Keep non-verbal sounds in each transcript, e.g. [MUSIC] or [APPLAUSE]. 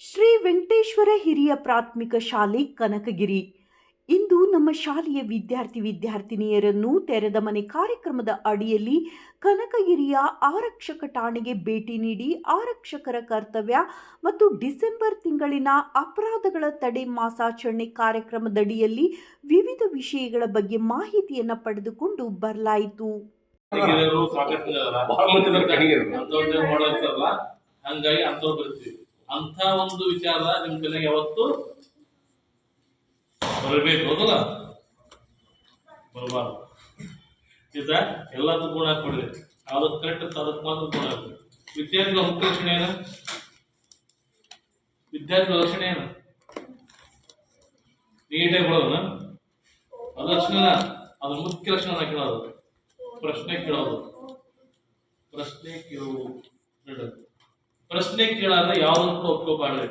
ಶ್ರೀ ವೆಂಕಟೇಶ್ವರ ಹಿರಿಯ ಪ್ರಾಥಮಿಕ ಶಾಲೆ ಕನಕಗಿರಿ. ಇಂದು ನಮ್ಮ ಶಾಲೆಯ ವಿದ್ಯಾರ್ಥಿ ವಿದ್ಯಾರ್ಥಿನಿಯರನ್ನು ತೆರೆದ ಮನೆ ಕಾರ್ಯಕ್ರಮದ ಅಡಿಯಲ್ಲಿ ಕನಕಗಿರಿಯ ಆರಕ್ಷಕ ಠಾಣೆಗೆ ಭೇಟಿ ನೀಡಿ ಆರಕ್ಷಕರ ಕರ್ತವ್ಯ ಮತ್ತು ಡಿಸೆಂಬರ್ ತಿಂಗಳಿನ ಅಪರಾಧಗಳ ತಡೆ ಮಾಸಾಚರಣೆ ಕಾರ್ಯಕ್ರಮದಡಿಯಲ್ಲಿ ವಿವಿಧ ವಿಷಯಗಳ ಬಗ್ಗೆ ಮಾಹಿತಿಯನ್ನು ಪಡೆದುಕೊಂಡು ಬರಲಾಯಿತು. ಹಂಗಾಗಿ ಅಂತ ಒಂದು ವಿಚಾರ ನಿಮ್ ತಲೆಗೆ ಯಾವತ್ತು ಬರಬೇಕು, ಹೌದಲ್ಲ? ಬರಬಾರ್ದು. ಇದ ಎಲ್ಲದಕ್ಕೂ ಗುಣ ಹಾಕೊಡ್ರಿ ಯಾವ್ದು ಕರೆಕ್ಟ್ ಅದಕ್ಕೆ ಮಾತ್ರ ಗುಣ ಹಾಕ್ರಿ ವಿದ್ಯಾರ್ಥಿಗಳ ಮುಖ್ಯ ಲಕ್ಷಣ ಏನು? ವಿದ್ಯಾರ್ಥಿಗಳ ಲಕ್ಷಣ ಏನು? ನೀಟಾಗಿ ಬರೋದನ್ನ ಅದು ಲಕ್ಷಣ ಅದ್ರ ಮುಖ್ಯ ಲಕ್ಷಣ ಕೇಳೋದು. ಪ್ರಶ್ನೆ ಕೇಳೋದು. ಪ್ರಶ್ನೆ ಕೇಳುವುದು. ಪ್ರಶ್ನೆ ಕೇಳಾದ್ರೆ ಯಾವ್ದನ್ನು ಕೂಡ ಒಪ್ಕೋಬಾರ್ದು.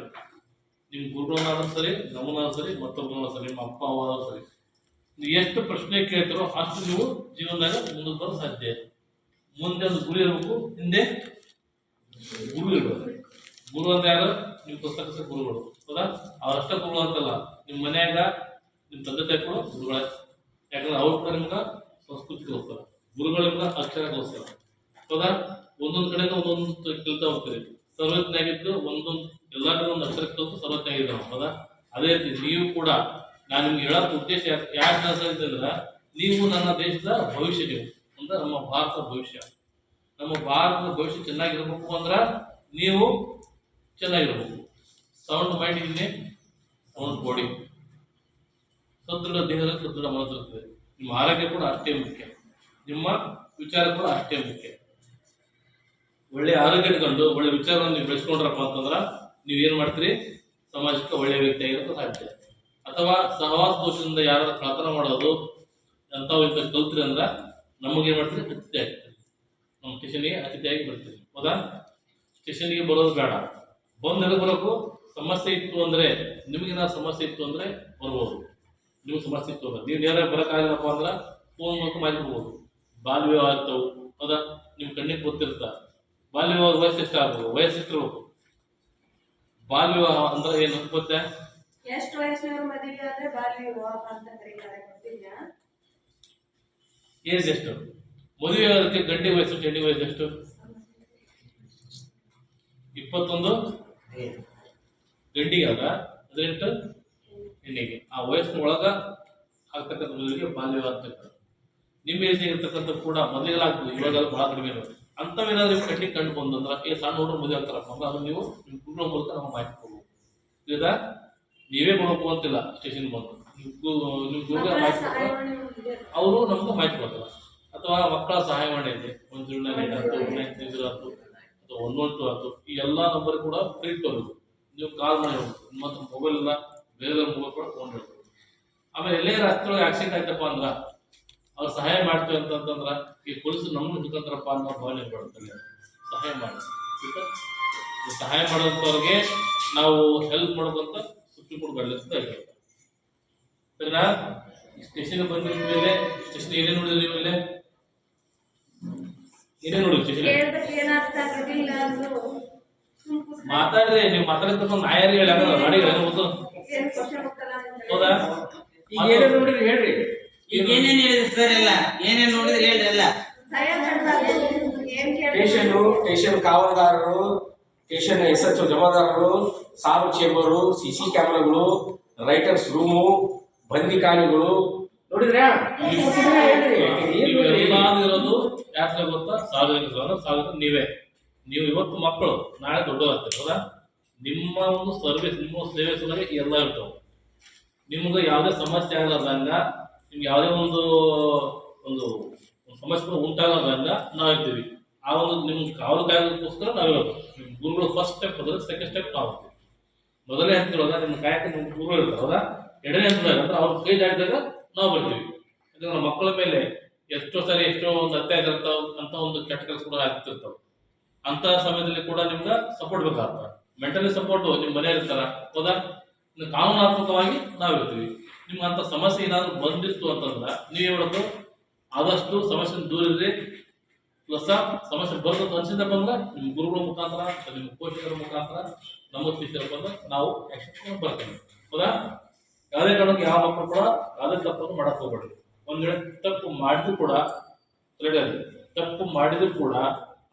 ನಿಮ್ ಗುರುಗಳನ್ನಾದ್ರೂ ಸರಿ ನಮ್ಮನಾದ್ರೂ ಸರಿ, ಮತ್ತೊಬ್ಬರನ್ನ ಸರಿ, ನಿಮ್ಮ ಅಪ್ಪ ಅವಾದ್ರೂ ಸರಿ. ನೀವು ಎಷ್ಟು ಪ್ರಶ್ನೆ ಕೇಳ್ತಾರೋ ಅಷ್ಟು ನೀವು ಜೀವನದಾಗ ಮುಂದೆ ಬರೋ ಸಾಧ್ಯ. ಮುಂದೆ ಒಂದು ಗುರಿ ಇರಬೇಕು, ಹಿಂದೆ ಗುರು ಇರಬೇಕು. ಗುರು ಅಂತ ಯಾರು? ನಿಮ್ಮ ಪುಸ್ತಕ ಗುರುಗಳು. ಹೌದಾ? ಅವರಷ್ಟ ಗುರುಗಳು ಅಂತಲ್ಲ. ನಿಮ್ಮ ಮನ್ಯಾಗ ನಿಮ್ಮ ತಂದೆ ತಾಯಿ ಕೂಡ ಗುರುಗಳೇ. ಯಾಕಂದ್ರೆ ಅವ್ರ ಕೂಡ ನಿಮ್ಗೆ ಸಂಸ್ಕೃತಿ ಕಲಿಸ್ತಾರೆ ಗುರುಗಳಿಂದ ಅಕ್ಷರ ಕಲಿಸ್ತಾರೆ ಹೌದಾ? ಒಂದೊಂದು ಕಡೆಯಿಂದ ಒಂದೊಂದು ಕಲಿತಾ ಹೋಗ್ತೀರಿ. ಸರ್ವಜ್ಞಾಗಿದ್ದು ಒಂದೊಂದು ಎಲ್ಲರಿಗೂ ಒಂದು ಅಕ್ಷರ ಕಲಿತು ಸರ್ವಜ್ಞಾಗಿದ್ದ ಹೌದಾ? ಅದೇ ರೀತಿ ನೀವು ಕೂಡ, ನಾನು ನಿಮ್ಗೆ ಹೇಳೋಕೆ ಉದ್ದೇಶ ಯಾಕೆ ಹೇಳ್ತಾ ನೀವು ನನ್ನ ದೇಶದ ಭವಿಷ್ಯ ನೀವು, ಅಂದ್ರೆ ನಮ್ಮ ಭಾರತದ ಭವಿಷ್ಯ. ನಮ್ಮ ಭಾರತದ ಭವಿಷ್ಯ ಚೆನ್ನಾಗಿರ್ಬೇಕು ಅಂದ್ರೆ ನೀವು ಚೆನ್ನಾಗಿರ್ಬೇಕು. ಸೌಂಡ್ ಮೈಂಡ್ ಇನ್ನೆ ಸೌಂಡ್ ಬಾಡಿ ಸದೃಢ ದೇಹದಲ್ಲಿ ಸದೃಢ ಮನಸ್ಸಿರುತ್ತದೆ ನಿಮ್ಮ ಆರೋಗ್ಯ ಕೂಡ ಅಷ್ಟೇ ಮುಖ್ಯ. ನಿಮ್ಮ ವಿಚಾರ ಕೂಡ ಅಷ್ಟೇ ಮುಖ್ಯ. ಒಳ್ಳೆ ಆರೋಗ್ಯ ಇಟ್ಕೊಂಡು, ಒಳ್ಳೆ ವಿಚಾರವನ್ನು ನೀವು ಬೆಳೆಸ್ಕೊಂಡ್ರಪ್ಪ ಅಂತಂದ್ರೆ ನೀವು ಏನು ಮಾಡ್ತೀರಿ? ಸಮಾಜಕ್ಕೆ ಒಳ್ಳೆಯ ವ್ಯಕ್ತಿ ಆಗಿರೋದು ಸಾಧ್ಯ. ಅಥವಾ ಸಹವಾಸ ದೋಷದಿಂದ ಯಾರಾದ್ರೂ ಕಳತನ ಮಾಡೋದು, ಅಂಥವು ಇಂಥ ಕಲ್ತ್ರಿ ಅಂದ್ರೆ ನಮಗೇನು ಮಾಡ್ತೀರಿ? ಅತಿಥಿ ಆಗ್ತೀರಿ. ನಮ್ಮ ಸ್ಟೇಷನ್ಗೆ ಅತಿಥಿಯಾಗಿ ಬರ್ತೀರಿ. ಹೌದಾ? ಸ್ಟೇಷನ್ಗೆ ಬರೋದು ಬೇಡ. ಬಂದು ನೆಲೆ ಬರೋಕು ಸಮಸ್ಯೆ ಇತ್ತು ಅಂದ್ರೆ ನಿಮಗೇನಾದ್ರು ಸಮಸ್ಯೆ ಇತ್ತು ಅಂದ್ರೆ ಬರ್ಬೋದು. ನಿಮ್ಗೆ ಸಮಸ್ಯೆ ಇತ್ತು ಅಂದ್ರೆ. ನೀವು ನೇರ ಬರೋಕ್ಕಾಗಲ್ಲಪ್ಪ ಅಂದ್ರೆ ಫೋನ್ ಮೂಲಕ ಮಾಡ್ಬೋದು ಬಾಲ್ಯ ಆಗ್ತಾವು. ಹೌದಾ? ನಿಮ್ಮ ಕಣ್ಣಿಗೆ ಗೊತ್ತಿರ್ತ ಬಾಲ್ಯ ವಿವಾಹ ವಯಸ್ಸು ಎಷ್ಟು ಆಗ್ಬೋದು ಬಾಲ್ಯ ವಿವಾಹ ಅಂದ್ರೆ ಏನು ಗೊತ್ತೆ? ಎಷ್ಟು ವಯಸ್ಸಿನವ್ರ ಮದುವೆ ಆದ್ರೆ ಬಾಲ್ಯ ವಿವಾಹ ಅಂತ ಕರೀತಾರೆ ಗೊತ್ತಿಲ್ಲ ಏಜ್ ಎಷ್ಟು? ಮದುವೆ ಆಗೋದಕ್ಕೆ ಗಂಡಿ ವಯಸ್ಸು ಚೆಂಡಿ ವಯಸ್ಸು ಎಷ್ಟು? ಇಪ್ಪತ್ತೊಂದು? ಗಂಡಿಗೆ ಆದ ಹದಿನೆಂಟು? ಹೆಣ್ಣಿಗೆ. ಆ ವಯಸ್ಸಿನ ಒಳಗ ಆಗ್ತಕ್ಕಂಥ ಮದುವೆಗೆ ಬಾಲ್ಯ ವಿವಾಹ ಆಗ್ತಕ್ಕಂಥ ನಿಮ್ಮ ಏಜ್ ಇರ್ತಕ್ಕಂಥ ಕೂಡ ಮೊದಲಿಗೆಲ್ಲ ಆಗ್ತದೆ ಇವಾಗ ಬಹಳ ಕಡಿಮೆ ಇರೋದು. ಅಂಥವೇನಾದ್ರೂ ಕಟ್ಟಿ ಕಣ್ಣಿಗೆ ಕಂಡು ಬಂದಂದ್ರೆ ಈ ಸಣ್ಣ ಹುಡುಗರು ಮದುವೆ ಆಗ್ತಾರಪ್ಪ ಅಂದ್ರೆ ಅದನ್ನ ನೀವು ನಿಮ್ಮ ಕುಟುಂಬ ಮೂಲಕ ನಾವು ಮಾಹಿತಿ ಕೊಡ್ಬೋದು ಇದಾ ನೀವೇ ಅಂತಿಲ್ಲ ಸ್ಟೇಷನ್ ಬಂದು. ನಿಮ್ಮ ಗೂಗಲ್ ಮಾಹಿತಿ. ಅವರು ನಮ್ಗೆ ಮಾಹಿತಿ ಕೊಡ್ತಾರೆ ಅಥವಾ ಮಕ್ಕಳ ಸಹಾಯವಾಣಿ ಇದೆ. ಒಂದು ಜೀವನ ಆಯ್ತು ನಿಮಿಷ ಒನ್ ಅಥವಾ ಒಂದೊಂದು ಆಯ್ತು. ಈ ಎಲ್ಲ ನಂಬರ್ ಕೂಡ ಫ್ರೀ ಕೊಡೋದು ನೀವು ಕಾಲ್ ಮಾಡಿ ಮತ್ತು ಮೊಬೈಲ್ ಇಲ್ಲ ಬೇರೆ ಮೊಬೈಲ್ ಕೂಡ ಫೋನ್ ಮಾಡ್ಬೋದು ಆಮೇಲೆ ಎಲ್ಲೇ ರಸ್ತೆ ಒಳಗೆ ಆಕ್ಸಿಡೆಂಟ್ ಆಯ್ತಪ್ಪ ಅಂದ್ರ ಅವ್ರು ಸಹಾಯ ಮಾಡ್ತೀವಿ ಅಂತಂತಂದ್ರೆ ಈ ಪೊಲೀಸರು ನಮ್ಮ ಹಿಡ್ಕೊಂತಾರಪ್ಪ ಅನ್ನೋ ಭಾವನೆ ಬರ್ತದೆ ಸಹಾಯ ಮಾಡಿ. ಸಹಾಯ ಮಾಡೋಂಥವ್ರಿಗೆ ನಾವು ಹೆಲ್ಪ್ ಮಾಡೋದಂತ ಸುಪ್ರೀಂ ಕೋರ್ಟ್ ಗೈಡ್ಲೈನ್ಸ್ ಆಗಿರುತ್ತೆ ಸರಿನಾ? ಸ್ಟೇಷನ್ ಬಂದ ಮೇಲೆ ಸ್ಟೇಷನ್ ಏನೇ ನೋಡಿದ್ರಿ ನೀವು ಏನೇ ಏನೇನು ನೋಡಿದ್ರಿ ಸ್ಟೇಷನ್ ಮಾತಾಡ್ರಿ ನೀವು ಮಾತಾಡಿದ ನಾಯರಿ ಹೇಳಿ ಏನ್ ಹೌದಾ? ಈಗ ಏನೇನು ನೋಡಿರಿ ಹೇಳ್ರಿ. ಈಗ ಏನೇನ್ ಹೇಳಿದ್ರಿ ಸರ್ ಎಲ್ಲ? ಏನೇನ್ ನೋಡಿದ್ರೆ ಹೇಳ್ರಿ ಎಲ್ಲ ಸ್ಟೇಷನ್ ಸ್ಟೇಷನ್ ಕಾವಲುಗಾರರು ಸ್ಟೇಷನ್ ಎಸ್ ಎಚ್ ಜಮಾದಾರರು ಸಾರು ಚೇಂಬರು ಸಿ ಸಿ ಕ್ಯಾಮ್ರಾಗಳು ರೈಟರ್ಸ್ ರೂಮು ಬಂದಿಕಾಣಿಗಳು ನೋಡಿದ್ರೆ? ಇರೋದು ಯಾಕೆ ಗೊತ್ತಾ? ಸಾರ್ವಜನಿಕ ಸಾರ್ವಜನಿಕ ನೀವೇ. ನೀವು ಇವತ್ತು ಮಕ್ಕಳು ನಾಳೆ ದೊಡ್ಡವರಾಗ್ತೀರಿ ಹೌದಾ? ನಿಮ್ಮ ಒಂದು ಸರ್ವಿಸ್ ನಿಮ್ಮ ಸೇವೆ ಸಲುವಾಗಿ ಎಲ್ಲ ಇರ್ತಾವೆ. ನಿಮ್ಗೆ ಯಾವುದೇ ಸಮಸ್ಯೆ ಆಗಲಾರ್ದಂಗ ನಿಮ್ಗೆ ಯಾವುದೇ ಒಂದು ಒಂದು ಸಮಸ್ಯೆಗಳು ಉಂಟಾಗೋದ್ರಿಂದ ನಾವು ಇರ್ತೀವಿ ಆ ಒಂದು ನಿಮ್ಗೆ ಕಾವಲು ಕಾಯೋದಕ್ಕೋಸ್ಕರ ನಾವಿರೋದು ನಿಮ್ಮ ಗುರುಗಳು ಫಸ್ಟ್ ಸ್ಟೆಪ್ ಅಂದ್ರೆ ಸೆಕೆಂಡ್ ಸ್ಟೆಪ್ ನಾವು ಮೊದಲೇ ಮೊದಲನೇ ಹಂತದೊಳಗ ನಿಮ್ಮ ಕಾಯಕ್ಕೆ ನಿಮ್ಮ ಗುರುಗಳು ಇರ್ತಾರೆ ಹೌದಾ? ಎರಡನೇ ಹಂತದಾಗ ಅಂದ್ರೆ ಅವ್ರ ಕೈ ದಾಟಿದಾಗ ನಾವು ಬರ್ತೀವಿ. ಯಾಕಂದ್ರೆ ನಮ್ಮ ಮಕ್ಕಳ ಮೇಲೆ ಎಷ್ಟೋ ಸಾರಿ ಎಷ್ಟೋ ಒಂದು ಅತ್ಯಾಚಾರ ಇರ್ತಾವ ಅಂತ ಒಂದು ಕೆಟ್ಟ ಕೆಲಸ ಕೂಡ ಆಗ್ತಿರ್ತಾವ. ಅಂತ ಸಮಯದಲ್ಲಿ ಕೂಡ ನಿಮ್ಗೆ ಸಪೋರ್ಟ್ ಬೇಕಾಗ್ತದೆ. ಮೆಂಟಲಿ ಸಪೋರ್ಟ್ ನಿಮ್ಮ ಮನೆ ಇರ್ತಾರ ಹೌದಾ? ಕಾನೂನಾತ್ಮಕವಾಗಿ ಕಾನೂನಾತ್ಮಕವಾಗಿ ನಾವಿರ್ತೀವಿ ನಿಮ್ಗೆ ಅಂತ ಸಮಸ್ಯೆ ಏನಾದ್ರು ಬಂದಿತ್ತು ಅಂತಂದ್ರೆ ನೀವು ಹೇಳೋದು ಆದಷ್ಟು ಸಮಸ್ಯೆ ದೂರ ಇರ್ರಿ. ಪ್ಲಸ್ ಸಮಸ್ಯೆ ಬರ್ತದೆ ಅನ್ಸಿದ ಬಂದ್ರೆ ನಿಮ್ಮ ಗುರುಗಳ ಮುಖಾಂತರ ನಿಮ್ಮ ಪೋಷಕರ ಮುಖಾಂತರ ನಮ್ಮ ಶಿಷ್ಯರ ಬಂದ್ರೆ ನಾವು ಆಕ್ಷನ್ ಬರ್ತೀವಿ. ಹೌದಾ? ಯಾವುದೇ ಕಾರಣಕ್ಕೆ ಯಾವ ಮಕ್ಕಳು ಕೂಡ, ಯಾವುದೇ ತಪ್ಪನ್ನು ಮಾಡಕ್ ಹೋಗ್ಬೇಡಿ ಒಂದ್ ವೇಳೆ ತಪ್ಪು ಮಾಡಿದ್ರು ಕೂಡ ತಪ್ಪು ಮಾಡಿದ್ರು ಕೂಡ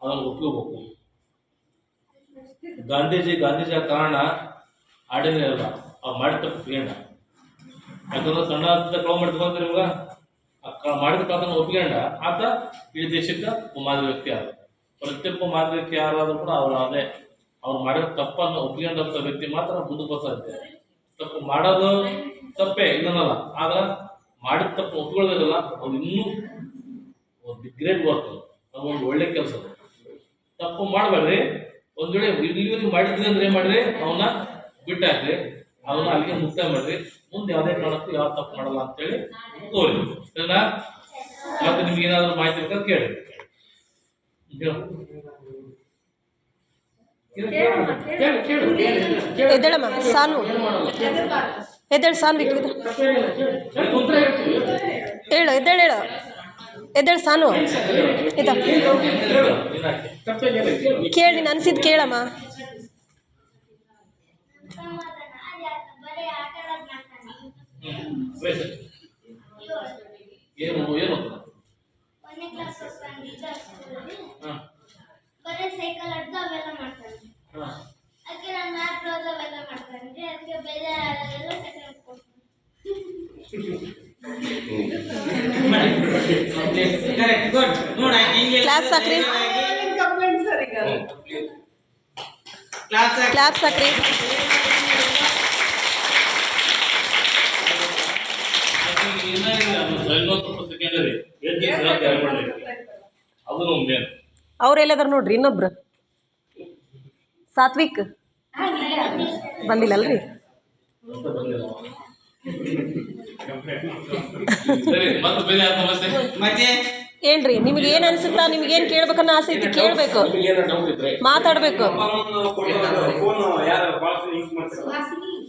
ಅದನ್ನು ಒಪ್ಕೋಬೇಕು. ಗಾಂಧೀಜಿ, ಗಾಂಧೀಜಿಯ ಕಾರಣ ಆಡಿನೇ ಇರಲ್ಲ ಅವ್ರು ಮಾಡಿದ ತಪ್ಪು ಒಪ್ಕೊಂಡ ಯಾಕಂದ್ರೆ ಸಣ್ಣ ಮಾಡಿದ್ ಬಂದ್ರೆ ಇವಾಗ ಮಾಡಿದ ಪಾತ್ರ ಒಪ್ಕೊಂಡ ಆತ ಇಡೀ ದೇಶಕ್ಕೆ ಮಾದರಿ ವ್ಯಕ್ತಿ ಆದ. ಪ್ರತಿಯೊಬ್ಬ ಮಾದರಿ ವ್ಯಕ್ತಿ ಯಾರಾದ್ರೂ ಕೂಡ ಅವ್ರು ಅದೇ. ಅವ್ರು ಮಾಡಿದ ತಪ್ಪನ್ನು ಒಪ್ಕೊಂಡಂತ ವ್ಯಕ್ತಿ ಮಾತ್ರ ಮುಂದೆ ಬರ್ತಾರೆ ತಪ್ಪು ಮಾಡೋದು ತಪ್ಪೇ ಇದನ್ನಲ್ಲ ಆದ್ರೆ ಮಾಡಿದ ತಪ್ಪು ಒಪ್ಕೊಳ್ಳೋದಿಲ್ಲ ಅವ್ರು ಇನ್ನೂ ಒಂದು ಗ್ರೇಟ್ ವರ್ಕ್ ಅದು ಒಂದು ಒಳ್ಳೆ ಕೆಲಸ. ತಪ್ಪು ಮಾಡಬೇಡ್ರಿ. ಒಂದ್ ವೇಳೆ ಇಲ್ಲಿವರೆಗೆ ಮಾಡಿದ್ರಿ ಅಂದ್ರೆ ಏನ್ ಮಾಡ್ರಿ? ಅವನ್ನ ಬಿಟ್ಟಾಕ್ರಿ. ಅವನ್ನ ಅಲ್ಲಿಗೆ ಮುಕ್ತಾಯ ಮಾಡ್ರಿ. ಮುಂದೆ ಯಾವುದೇ ಕಾರಣಕ್ಕೂ ಯಾವ ತಪ್ಪು ಮಾಡಲ್ಲ ಅಂತೇಳಿ ತೋರಿ ಸರಿನಾ? ಮತ್ತೆ ನಿಮ್ಗೆ ಏನಾದರೂ ಮಾಹಿತಿ ಬೇಕಾದ್ರೆ ಕೇಳಿ. ಸಾನು. ಎದ್ದೇಳು ಸಾನು ವಿಕ್ಕಿದ ಹೇಳು, ಎದ್ದೇಳು ಎದ್ದೇಳು ಸಾನು. ಇದ. ಕೇಳು. ನನ್ಸಿದ್ ಕೇಳಮ್ಮ. ವಯಸ್ಸು? ಏನು ಏನು? ಒಂದನೇ ಕ್ಲಾಸ್ ಓದ್ಕೊಂಡಿದ್ದ ಸ್ಕೂಲಲ್ಲಿ ಹಾ, ಬರೀ ಸೈಕಲ್ ಅವೆಲ್ಲ ಮಾಡ್ತಾನೆ. ಅದಕ್ಕೆ ನಾನು ಅವೆಲ್ಲ ಮಾಡ್ತಾನೆ. ಅದಕ್ಕೆ ಸೆಕೆಂಡ್ ಸರ್ ಈಗ. ಕ್ಲಾಸ್ ಹಾಕ್ರಿ ಯಾಕಂದ್ರೆ ಇನ್ನ ಇಲ್ಲ, ಅದು ಐವತ್ತು ಸೆಕೆಂಡರಿ ಅದನ್ನು ಮೇನ್ ಅವ್ರು ಎಲ್ಲದಾರ ನೋಡ್ರಿ ಇನ್ನೊಬ್ರು. ಸಾತ್ವಿಕ್? ಬಂದಿಲ್ಲಲ್ರಿ ಹೇಳ್ರಿ ನಿಮ್ಗೆ ಏನ್ ಅನ್ಸುತ್ತಾ? ನಿಮ್ಗೆ ಏನ್ ಕೇಳ್ಬೇಕನ್ನ ಆಸೆ ಐತಿ ಕೇಳ್ಬೇಕು. ಮಾತಾಡ್ಬೇಕು.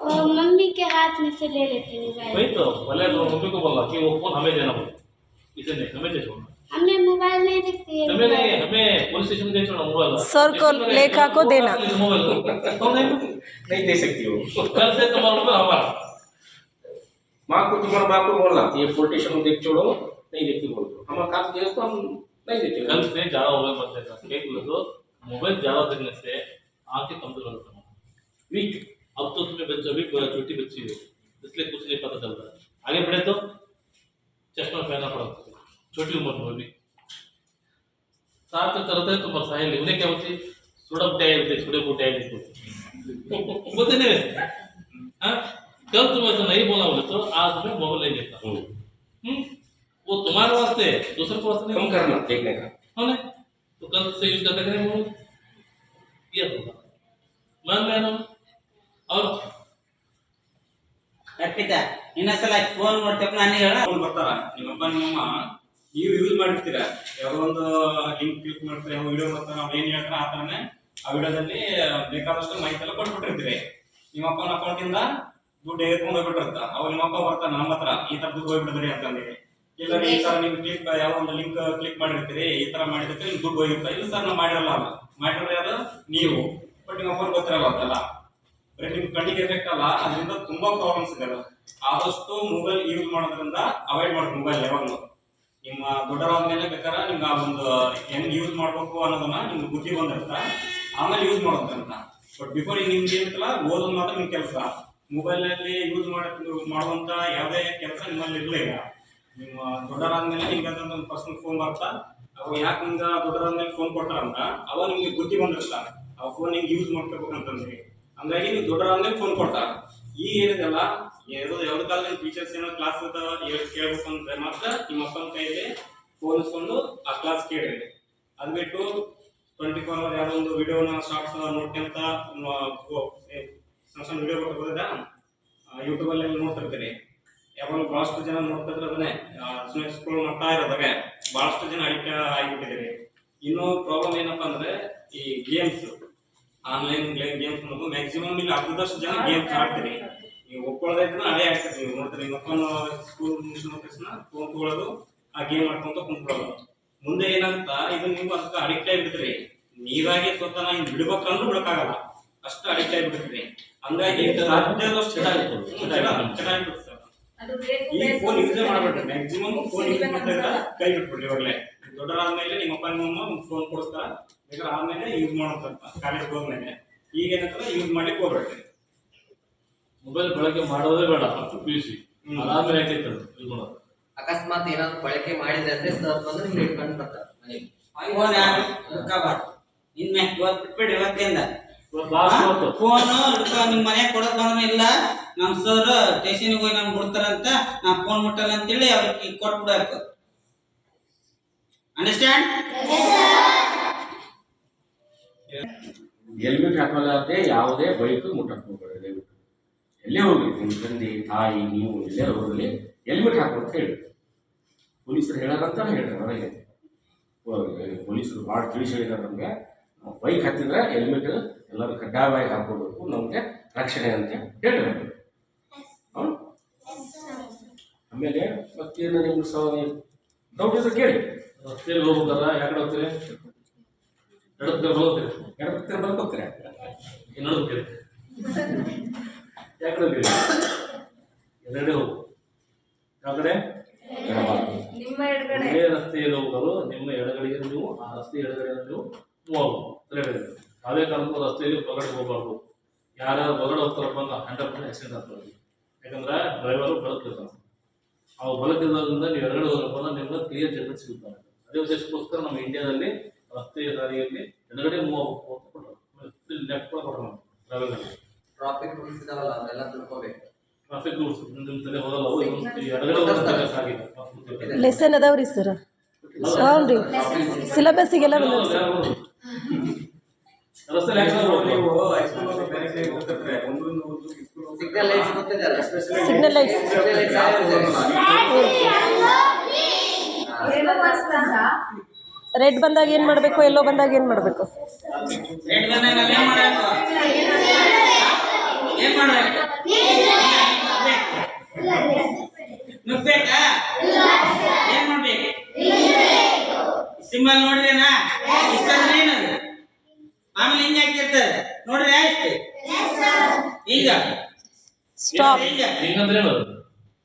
और मम्मी के हाथ में से ले लेती मोबाइल। वही तो पहले तो मम्मी को बोला कि वो फ़ोन हमें देना बोले। इसे नहीं हमें दे छोड़ना। हमें मोबाइल नहीं देखती है हमें नहीं हमें पुलिस स्टेशन दे छोड़ना मोबाइल। सर को लेखा को देना। मोबाइल तो नहीं। नहीं दे सकती हो। कल से तुम्हारा मोबाइल हमारा। माँ को तुम्हारा बाप को बोलना ये पोलिटिशियन को देख छोड़ो नहीं देखती बोल दो। हमारा काम दे तो हम नहीं देते। कल से ज़्यादा मोबाइल मत देखना। एक बोलो मोबाइल ज़्यादा देखने से आँखें कमज़ोर हो जाती हैं। वीक अब तो तुम्हें बच्चा अभी छोटी बच्ची हो इसलिए कुछ नहीं पता चल चलता आगे बढ़े तो चश्मा पहनना पड़ता छोटी उम्र में भी साथ में तरह तरह तुम्हारे साहेब उन्हें क्या होती सुड़प डाय होते छोटे को डाय होते बोलते नहीं वैसे हाँ? कल तुम ऐसा नहीं बोला बोले तो आज तुम्हें मोबाइल नहीं देखता हम्म। हम्म? वो तुम्हारे वास्ते है, दूसरे के वास्ते नहीं? कम करना देखने का है? ना तो कल से यूज़ करते करें मोबाइल ये होगा। मान लेना और ಅರ್ಪಿತ ಇನ್ನೊಂದ್ಸಲ ಫೋನ್ ನೋಡ್ತಪ್ಪ ನಾನು ಹೇಳ ಫೋನ್ ಬರ್ತಾರ. ನಿಮ್ಮಪ್ಪ, ನಿಮ್ಮಮ್ಮ, ನೀವು ಯೂಸ್ ಮಾಡಿರ್ತೀರ ಯಾವುದೋ ಒಂದು ಲಿಂಕ್ ಕ್ಲಿಕ್ ಮಾಡ್ತಾರೆ, ಯಾವ ವಿಡಿಯೋ ಬರ್ತಾರೆ ಅವ್ರು ಏನ್ ಹೇಳ್ತಾರೆ ಆ ತರನೇ ಆ ವಿಡಿಯೋದಲ್ಲಿ ಬೇಕಾದಷ್ಟು ಮಾಹಿತಿ ಎಲ್ಲ ಕೊಟ್ಬಿಟ್ಟಿರ್ತೀರಿ. ನಿಮ್ಮಪ್ಪನ ಅಕೌಂಟಿಂದ ದುಡ್ಡು ಎತ್ಕೊಂಡು ಹೋಗ್ಬಿಟ್ಟಿರ್ತ ಅವ್ರು ನಿಮ್ಮಪ್ಪ ಬರ್ತಾನೆ ನಮ್ಮ ಹತ್ರ. ಈ ತರ ದುಡ್ಡು ಹೋಗ್ಬಿಡ್ರಿ ಅಂತಂದಿರಿ ಇಲ್ಲ ಈ ಥರ ನೀವು ಕ್ಲಿಕ್ ಯಾವ ಒಂದು ಲಿಂಕ್ ಕ್ಲಿಕ್ ಮಾಡಿರ್ತೀರಿ, ಈ ತರ ಮಾಡಿದಕ್ಕೆ ದುಡ್ಡು ಹೋಗಿರ್ತಾ ಇಲ್ಲ ಸರ್ ನಾವು ಮಾಡಿರಲ್ಲ. ಮಾಡಿರೋದು ಯಾರು ನೀವು. ಬಟ್ ನಿಮ್ಮ ಅಪ್ಪನ ಗೊತ್ತಿರಲ್ಲ ಅದೆಲ್ಲ ಬರೀ ನಿಮ್ ಕಣ್ಣಿಗೆ ಎಫೆಕ್ಟ್ ಅಲ್ಲ, ಅದರಿಂದ ತುಂಬಾ ಪ್ರಾಬ್ಲಮ್ಸ್ ಇದೆ ಆದಷ್ಟು ಮೊಬೈಲ್ ಯೂಸ್ ಮಾಡೋದ್ರಿಂದ ಅವಾಯ್ಡ್ ಮಾಡಿ ಮೊಬೈಲ್ ಯಾವಾಗಲೂ. ನಿಮ್ಮ ದೊಡ್ಡರಾದ್ಮೇಲೆ ಬೇಕಾದ್ರೆ ನಿಮ್ಗೆ ಆ ಒಂದು ಹೆಂಗ್ ಯೂಸ್ ಮಾಡ್ಬೇಕು ಅನ್ನೋದನ್ನ ನಿಮ್ಗೆ ಬುದ್ಧಿ ಬಂದಿರ್ತ ಆಮೇಲೆ ಯೂಸ್ ಮಾಡೋದ್ರಿಂದ. ಬಟ್ ಬಿಫೋರ್ ನಿಮ್ಗೆ ಏನಿತ್ತಲ್ಲ, ಓದೋದು ಮಾತ್ರ ನಿಮ್ ಕೆಲಸ. ಮೊಬೈಲ್ ಅಲ್ಲಿ ಯೂಸ್ ಮಾಡ, ಮಾಡುವಂತ ಯಾವುದೇ ಕೆಲಸ ನಿಮ್ಮಲ್ಲಿ ಇರಲಿಲ್ಲ. ನಿಮ್ಮ ದೊಡ್ಡರಾದ್ಮೇಲೆ ನಿಮ್ಗೆ ಒಂದು ಪರ್ಸನಲ್ ಫೋನ್ ಬರ್ತಾ ಅವು ಯಾಕೆ ನಿಮ್ಗೆ ದೊಡ್ಡರಾದ್ಮೇಲೆ ಫೋನ್ ಕೊಟ್ಟಾರಂತ ಅವಾಗ ನಿಮ್ಗೆ ಬುದ್ಧಿ ಬಂದಿರ್ತ ಆ ಫೋನ್ ಹಿಂಗೆ ಯೂಸ್ ಮಾಡ್ಬೇಕು ಅಂತಂದ್ರಿ. ಹಂಗಾಗಿ ನೀವು ದೊಡ್ಡರಾದ್ಮೇಲೆ ಫೋನ್ ಕೊಡ್ತಾರ ಈಗ ಏನಿದೆಲ್ಲ? ಎರಡು ಎರಡು ಕಾಲದಲ್ಲಿ ಟೀಚರ್ಸ್ ಏನೋ ಕ್ಲಾಸ್ ಕೇಳ್ಬೇಕು ಅಂದ್ರೆ ಮಾತ್ರ ನಿಮ್ಮ ಅಪ್ಪನ ಕೈಯಲ್ಲಿ ಫೋನ್ ಇಸ್ಕೊಂಡು ಆ ಕ್ಲಾಸ್ ಕೇಳಿ ಅದು ಬಿಟ್ಟು ಟ್ವೆಂಟಿ ಫೋರ್ ಅವರ್ ಯಾವುದೋ ಒಂದು ವಿಡಿಯೋನ ಶಾರ್ಟ್ಸ್ ನೋಡ್ಕೊಂತ ಸಣ್ಣ ಸಣ್ಣ ವಿಡಿಯೋ ಬರ್ತದ ಯೂಟ್ಯೂಬಲ್ಲಿ ನೋಡ್ತಿರ್ತೀನಿ ಯಾವಾಗ ಭಾಳಷ್ಟು ಜನ ನೋಡ್ತಿದ್ರೆ ಅದನ್ನೇ ಸುಮ್ಮನೆ ಸ್ಕ್ರೋಲ್ ಮಾಡ್ತಾ ಇರೋದಾಗೆ ಭಾಳಷ್ಟು ಜನ ಅಡಿಕ್ಟ್ ಆಗಿಬಿಟ್ಟಿದ್ದೀರಿ. ಇನ್ನೂ ಪ್ರಾಬ್ಲಮ್ ಏನಪ್ಪಾ ಅಂದ್ರೆ ಈ ಗೇಮ್ಸ್ ಆನ್ಲೈನ್ ಗೇಮ್ಸ್ ಅನ್ನೋದು ಮ್ಯಾಕ್ಸಿಮಮ್ ಇಲ್ಲಿ ಅರ್ಧದಷ್ಟು ಜನ ಗೇಮ್ಸ್ ಆಡ್ತೀರಿ. ನೀವು ಒಪ್ಕೊಳ್ಳೋದೈತೆ ಅದೇ ಆಗ್ತದೆ. ನೀವು ನೋಡ್ತೀರಿ ಮಕ್ಕಳು ಸ್ಕೂಲ್ ಮುಗಿಸಿದ ತಕ್ಷಣ ಫೋನ್ ತಗೊಳ್ಳೋದು ಆ ಗೇಮ್ ಆಡ್ಕೊಂತ ಕುಂತ್ಕೊಳ್ಳೋದು. ಮುಂದೆ ಏನಂತ ಇದು ನೀವು ಅದಕ್ಕೆ ಅಡಿಕ್ಟ್ ಆಗಿಬಿಡ್ತೀರಿ. ನೀರಾಗಿ ಸ್ವತಃ ಹಿಂಗ್ ಬಿಡ್ಬೇಕಂದ್ರೂ ಬಿಡಕ್ಕಾಗಲ್ಲ. ಅಷ್ಟು ಅಡಿಕ್ಟ್ ಆಗಿಬಿಡ್ತೀರಿ. ಹಂಗಾಗಿ ಸಾಧ್ಯದಷ್ಟು ಚಟ ಸರ್. ಈ ಫೋನ್ ಯೂಸ್ ಮಾಡ್ಬಿಟ್ರಿ ಮ್ಯಾಕ್ಸಿಮಮ್ ಫೋನ್ ಯೂಸ್ ಮಾಡ್ತಾ ಕೈ ಬಿಟ್ಬಿಡ್ರಿ ಇವಾಗಲೇ. ದೊಡ್ಡರಾದ್ಮೇಲೆ ನಿಮ್ಮ ಅಪ್ಪ ನಿಮ್ಮ ಅಮ್ಮ ಫೋನ್ ಕೊಡಿಸ್ತಾರ. ಬೇಕಾದ್ರೆ ಆಮೇಲೆ ಯೂಸ್ ಮಾಡೋಂತ ಕಾಲೇಜ್ ಹೋದ್ಮೇಲೆ. ಈಗ ಏನಂತಂದ್ರೆ ಯೂಸ್ ಮಾಡ್ಲಿಕ್ಕೆ ಹೋಗ್ಬೇಡ್ರಿ. ಮೊಬೈಲ್ ಬಳಕೆ ಮಾಡೋದೇ ಬೇಡ ಹತ್ತು ಪಿ ಯು ಸಿ. ಅದಾದ್ಮೇಲೆ ಯಾಕೆ ಇದು ಮಾಡೋದು? ಅಕಸ್ಮಾತ್ ಏನಾದ್ರು ಬಳಕೆ ಮಾಡಿದ್ರೆ ಅಂದ್ರೆ ಸರ್ ಬಂದ್ರೆ ನಿಮ್ಗೆ ಇಟ್ಕೊಂಡು ಬರ್ತಾರೆ ಮನೆಗೆ. ಫೋನ್ ಯಾರು ಹಿಡ್ಕೋಬಾರ್ದು ಇನ್ಮೆ ಇವತ್ತು ಬಿಟ್ಬಿಡಿ ಇವತ್ತಿಂದ. ಫೋನು ನಿಮ್ಮ ಮನೆಗೆ ಕೊಡಕ್ ಬಂದ್ರೆ ಇಲ್ಲ. ನಮ್ಮ ಸರ್ ಸ್ಟೇಷನ್ಗೆ ಹೋಗಿ ನಮ್ಗೆ ಬಿಡ್ತಾರಂತ ನಾ ಫೋನ್ ಮುಟ್ಟಲ್ಲ ಅಂತೇಳಿ ಅವ್ರಿಗೆ ಕೊಟ್ಬಿಡಬೇಕು ಅಂಡರ್ಸ್ಟ್ಯಾಂಡ್ ಹೆಲ್ಮೆಟ್ ಹಾಕೋದಾದ್ರೆ ಯಾವುದೇ ಬೈಕ್ ಮುಟ್ಟಕ್ಕೆ ಹೋಗ್ಬೇಡಿ, ಎಲ್ಲೇ ಹೋಗ್ಲಿ? ನಿಮ್ಮ ತಂದೆ, ತಾಯಿ, ನೀವು ಎಲ್ಲೇ ಹೋಗಲಿ ಹೆಲ್ಮೆಟ್ ಹಾಕು ಅಂತ ಹೇಳಿ ಪೊಲೀಸರು ಹೇಳೋದಂತಾನೆ ಹೇಳ್ತಾರೆ ಹೊರಗೆ. ಪೊಲೀಸರು ಭಾಳ ತಿಳಿಸಿ ಹೇಳಿದ್ದಾರೆ ನಮಗೆ. ಬೈಕ್ ಹತ್ತಿದ್ರೆ ಹೆಲ್ಮೆಟ್ ಎಲ್ಲರೂ ಕಡ್ಡಾಯವಾಗಿ ಹಾಕೋಬೇಕು ನಮಗೆ ರಕ್ಷಣೆ ಅಂತ ಹೇಳಿದ್ರು ಹೌದು? ಆಮೇಲೆ ಮತ್ತೇನು ನಿಮ್ಗೆ ಸವಾಲು? ಡೌಟ್ ಇದ್ರೆ ಕೇಳಿ. ರಸ್ತೆಯಲ್ಲಿ ಯಾಕೆ ಹೋಗ್ತೀರಿ? ಎಡಕ್ಕೆ ಹೋಗ್ತೀರಿ ಎಡಕ್ಕೆ ಬರ್ಕೋತೀರ ಇನ್ನು ಹೋಗ್ತೀರಿ ಯಾಕಡೆ ಹೋಗ್ತೀರಿ ಎರಡೇ ಹೋಗು ಯಾವ ಕಡೆ ನಿಮ್ಮ ಎಡಗಡೆ. ಒಂದೇ ರಸ್ತೆಯಲ್ಲಿ ಹೋಗೋರು ನಿಮ್ಮ ಎಡಗಡೆಗೆ ನೀವು ಆ ರಸ್ತೆ ಎಡಗಡೆ ನೀವು ಮೂವ್ ಆಗ್ಬೋದು ಎಡಗಡೆ ಯಾವುದೇ ಕಾರಣಕ್ಕೂ ರಸ್ತೆಯಲ್ಲಿ ಹೊರಗಡೆ ಹೋಗ್ಬಾರ್ದು. ಯಾರ್ಯಾರು ಹೊರಗಡೆ ಹೋಗ್ತಾರಪ್ಪ ಅಂದ್ರೆ ಹಂಡ್ರೆಡ್ ಪರ್ಸೆಂಟ್ ಆಕ್ಸಿಡೆಂಟ್ ಆಗ್ತದೆ. ಯಾಕಂದ್ರೆ ಡ್ರೈವರು ಬದುಕಿರ್ತಾನೆ ಅವ್ರು ಬಲಕ್ಕಿರೋದ್ರಿಂದ ನೀವು ಎಡಗಡೆ ಹೋದ್ರಪ್ಪ ಅಂದ್ರೆ ನಿಮ್ಗೆ ಕ್ಲಿಯರ್ ಜಡ್ಮೆಂಟ್ ಸಿಗುತ್ತಾರೆ ಅದೇ ಉದ್ದೇಶಕ್ಕೋಸ್ಕರ ನಮ್ಮ ಇಂಡಿಯಾದಲ್ಲಿ ರಸ್ತೆ ದಾರಿಯಲ್ಲಿ ಎಡಗಡೆ ಮೂವ್ ಲೆಫ್ಟ್ ಟ್ರಾಫಿಕ್ ರೂಲ್ಸ್ ಇದಾವಲ್ಲ ಅದೆಲ್ಲ ತಿಳ್ಕೊಬೇಕು. ಟ್ರಾಫಿಕ್ ರೂಲ್ಸ್ ಎಡಗಡೆ ಸಾಗಿದೆ. ಲೆಸನ್ ಅದಾವ್ರಿ ಸರ್ ಹ್ಞೂ ರೀ ಸಿಲೆಬಸ್ಸಿಗೆಲ್ಲ ಬಂದವ ಸಿಗ್ನಲ್ ಲೈಟ್ಸ್ ಗೊತ್ತಿದೆಯಲ್ಲ ಸಿಗ್ನಲ್ ಲೈಟ್ಸ್ ಸಿಗ್ನಲ್ ರೆಡ್ ಬಂದಾಗ ಏನು ಮಾಡಬೇಕು? ಎಲ್ಲೋ ಬಂದಾಗ ಏನು ಮಾಡಬೇಕು? ಸಿಂಬಲ್ ನೋಡ್ರೇನಾ ಆಮೇಲೆ ಹಿಂಗೆ ಹಾಕಿರ್ತಾರೆ ನೋಡ್ರಿ ಆಯ್ತು ಈಗ. ಸ್ಟಾಪ್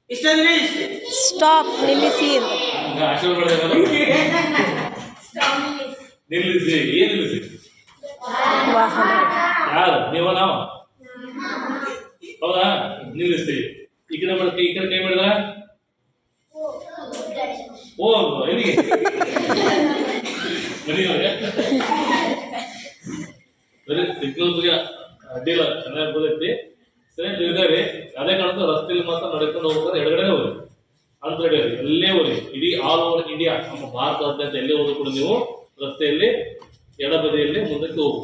ಇಷ್ಟ ಸ್ಟಾಪ್ ನಿಲ್ಲಿಸಿ. ಅಂತ [LAUGHS] ನಿಲ್ಲಿಸಿ, ಏನ್ ನಿಲ್ಲಿಸಿ? ಯಾರು? ನೀವ ನಾವು? ಹೌದಾ? ನಿಲ್ಲಿಸಿ. ಈ ಕಡೆ ಮಾಡಿ ಈ ಕಡೆ ಕೈ ಮಾಡಿದ ಓ ಬರೀ ಸಿಗ್ನಲ್ ಅಡ್ಡಿಲ್ಲ ಚೆನ್ನಾಗಿ ಬರುತ್ತೆ ಸರಿ ಇದಾರೆ ಅದೇ ಕಾರಣಕ್ಕೆ ರಸ್ತೆಯಲ್ಲಿ ಮಾತ್ರ ನಡ್ಕೊಂಡು ಹೋಗ್ತಾರೆ ಎಡಗಡೆ ಹೋಗಿ ಅಂತ ಹೇಳಿ ಎಲ್ಲೇ ಹೋಗಿ ಇಡೀ ಆಲ್ ಓವರ್ ಇಂಡಿಯಾ ನಮ್ಮ ಭಾರತದಾದ್ಯಂತ ಎಲ್ಲೇ ಹೋದ್ರು ಕೂಡ ನೀವು ರಸ್ತೆಯಲ್ಲಿ ಎಡಬದಿಯಲ್ಲಿ ಮುಂದಕ್ಕೆ ಹೋಗು.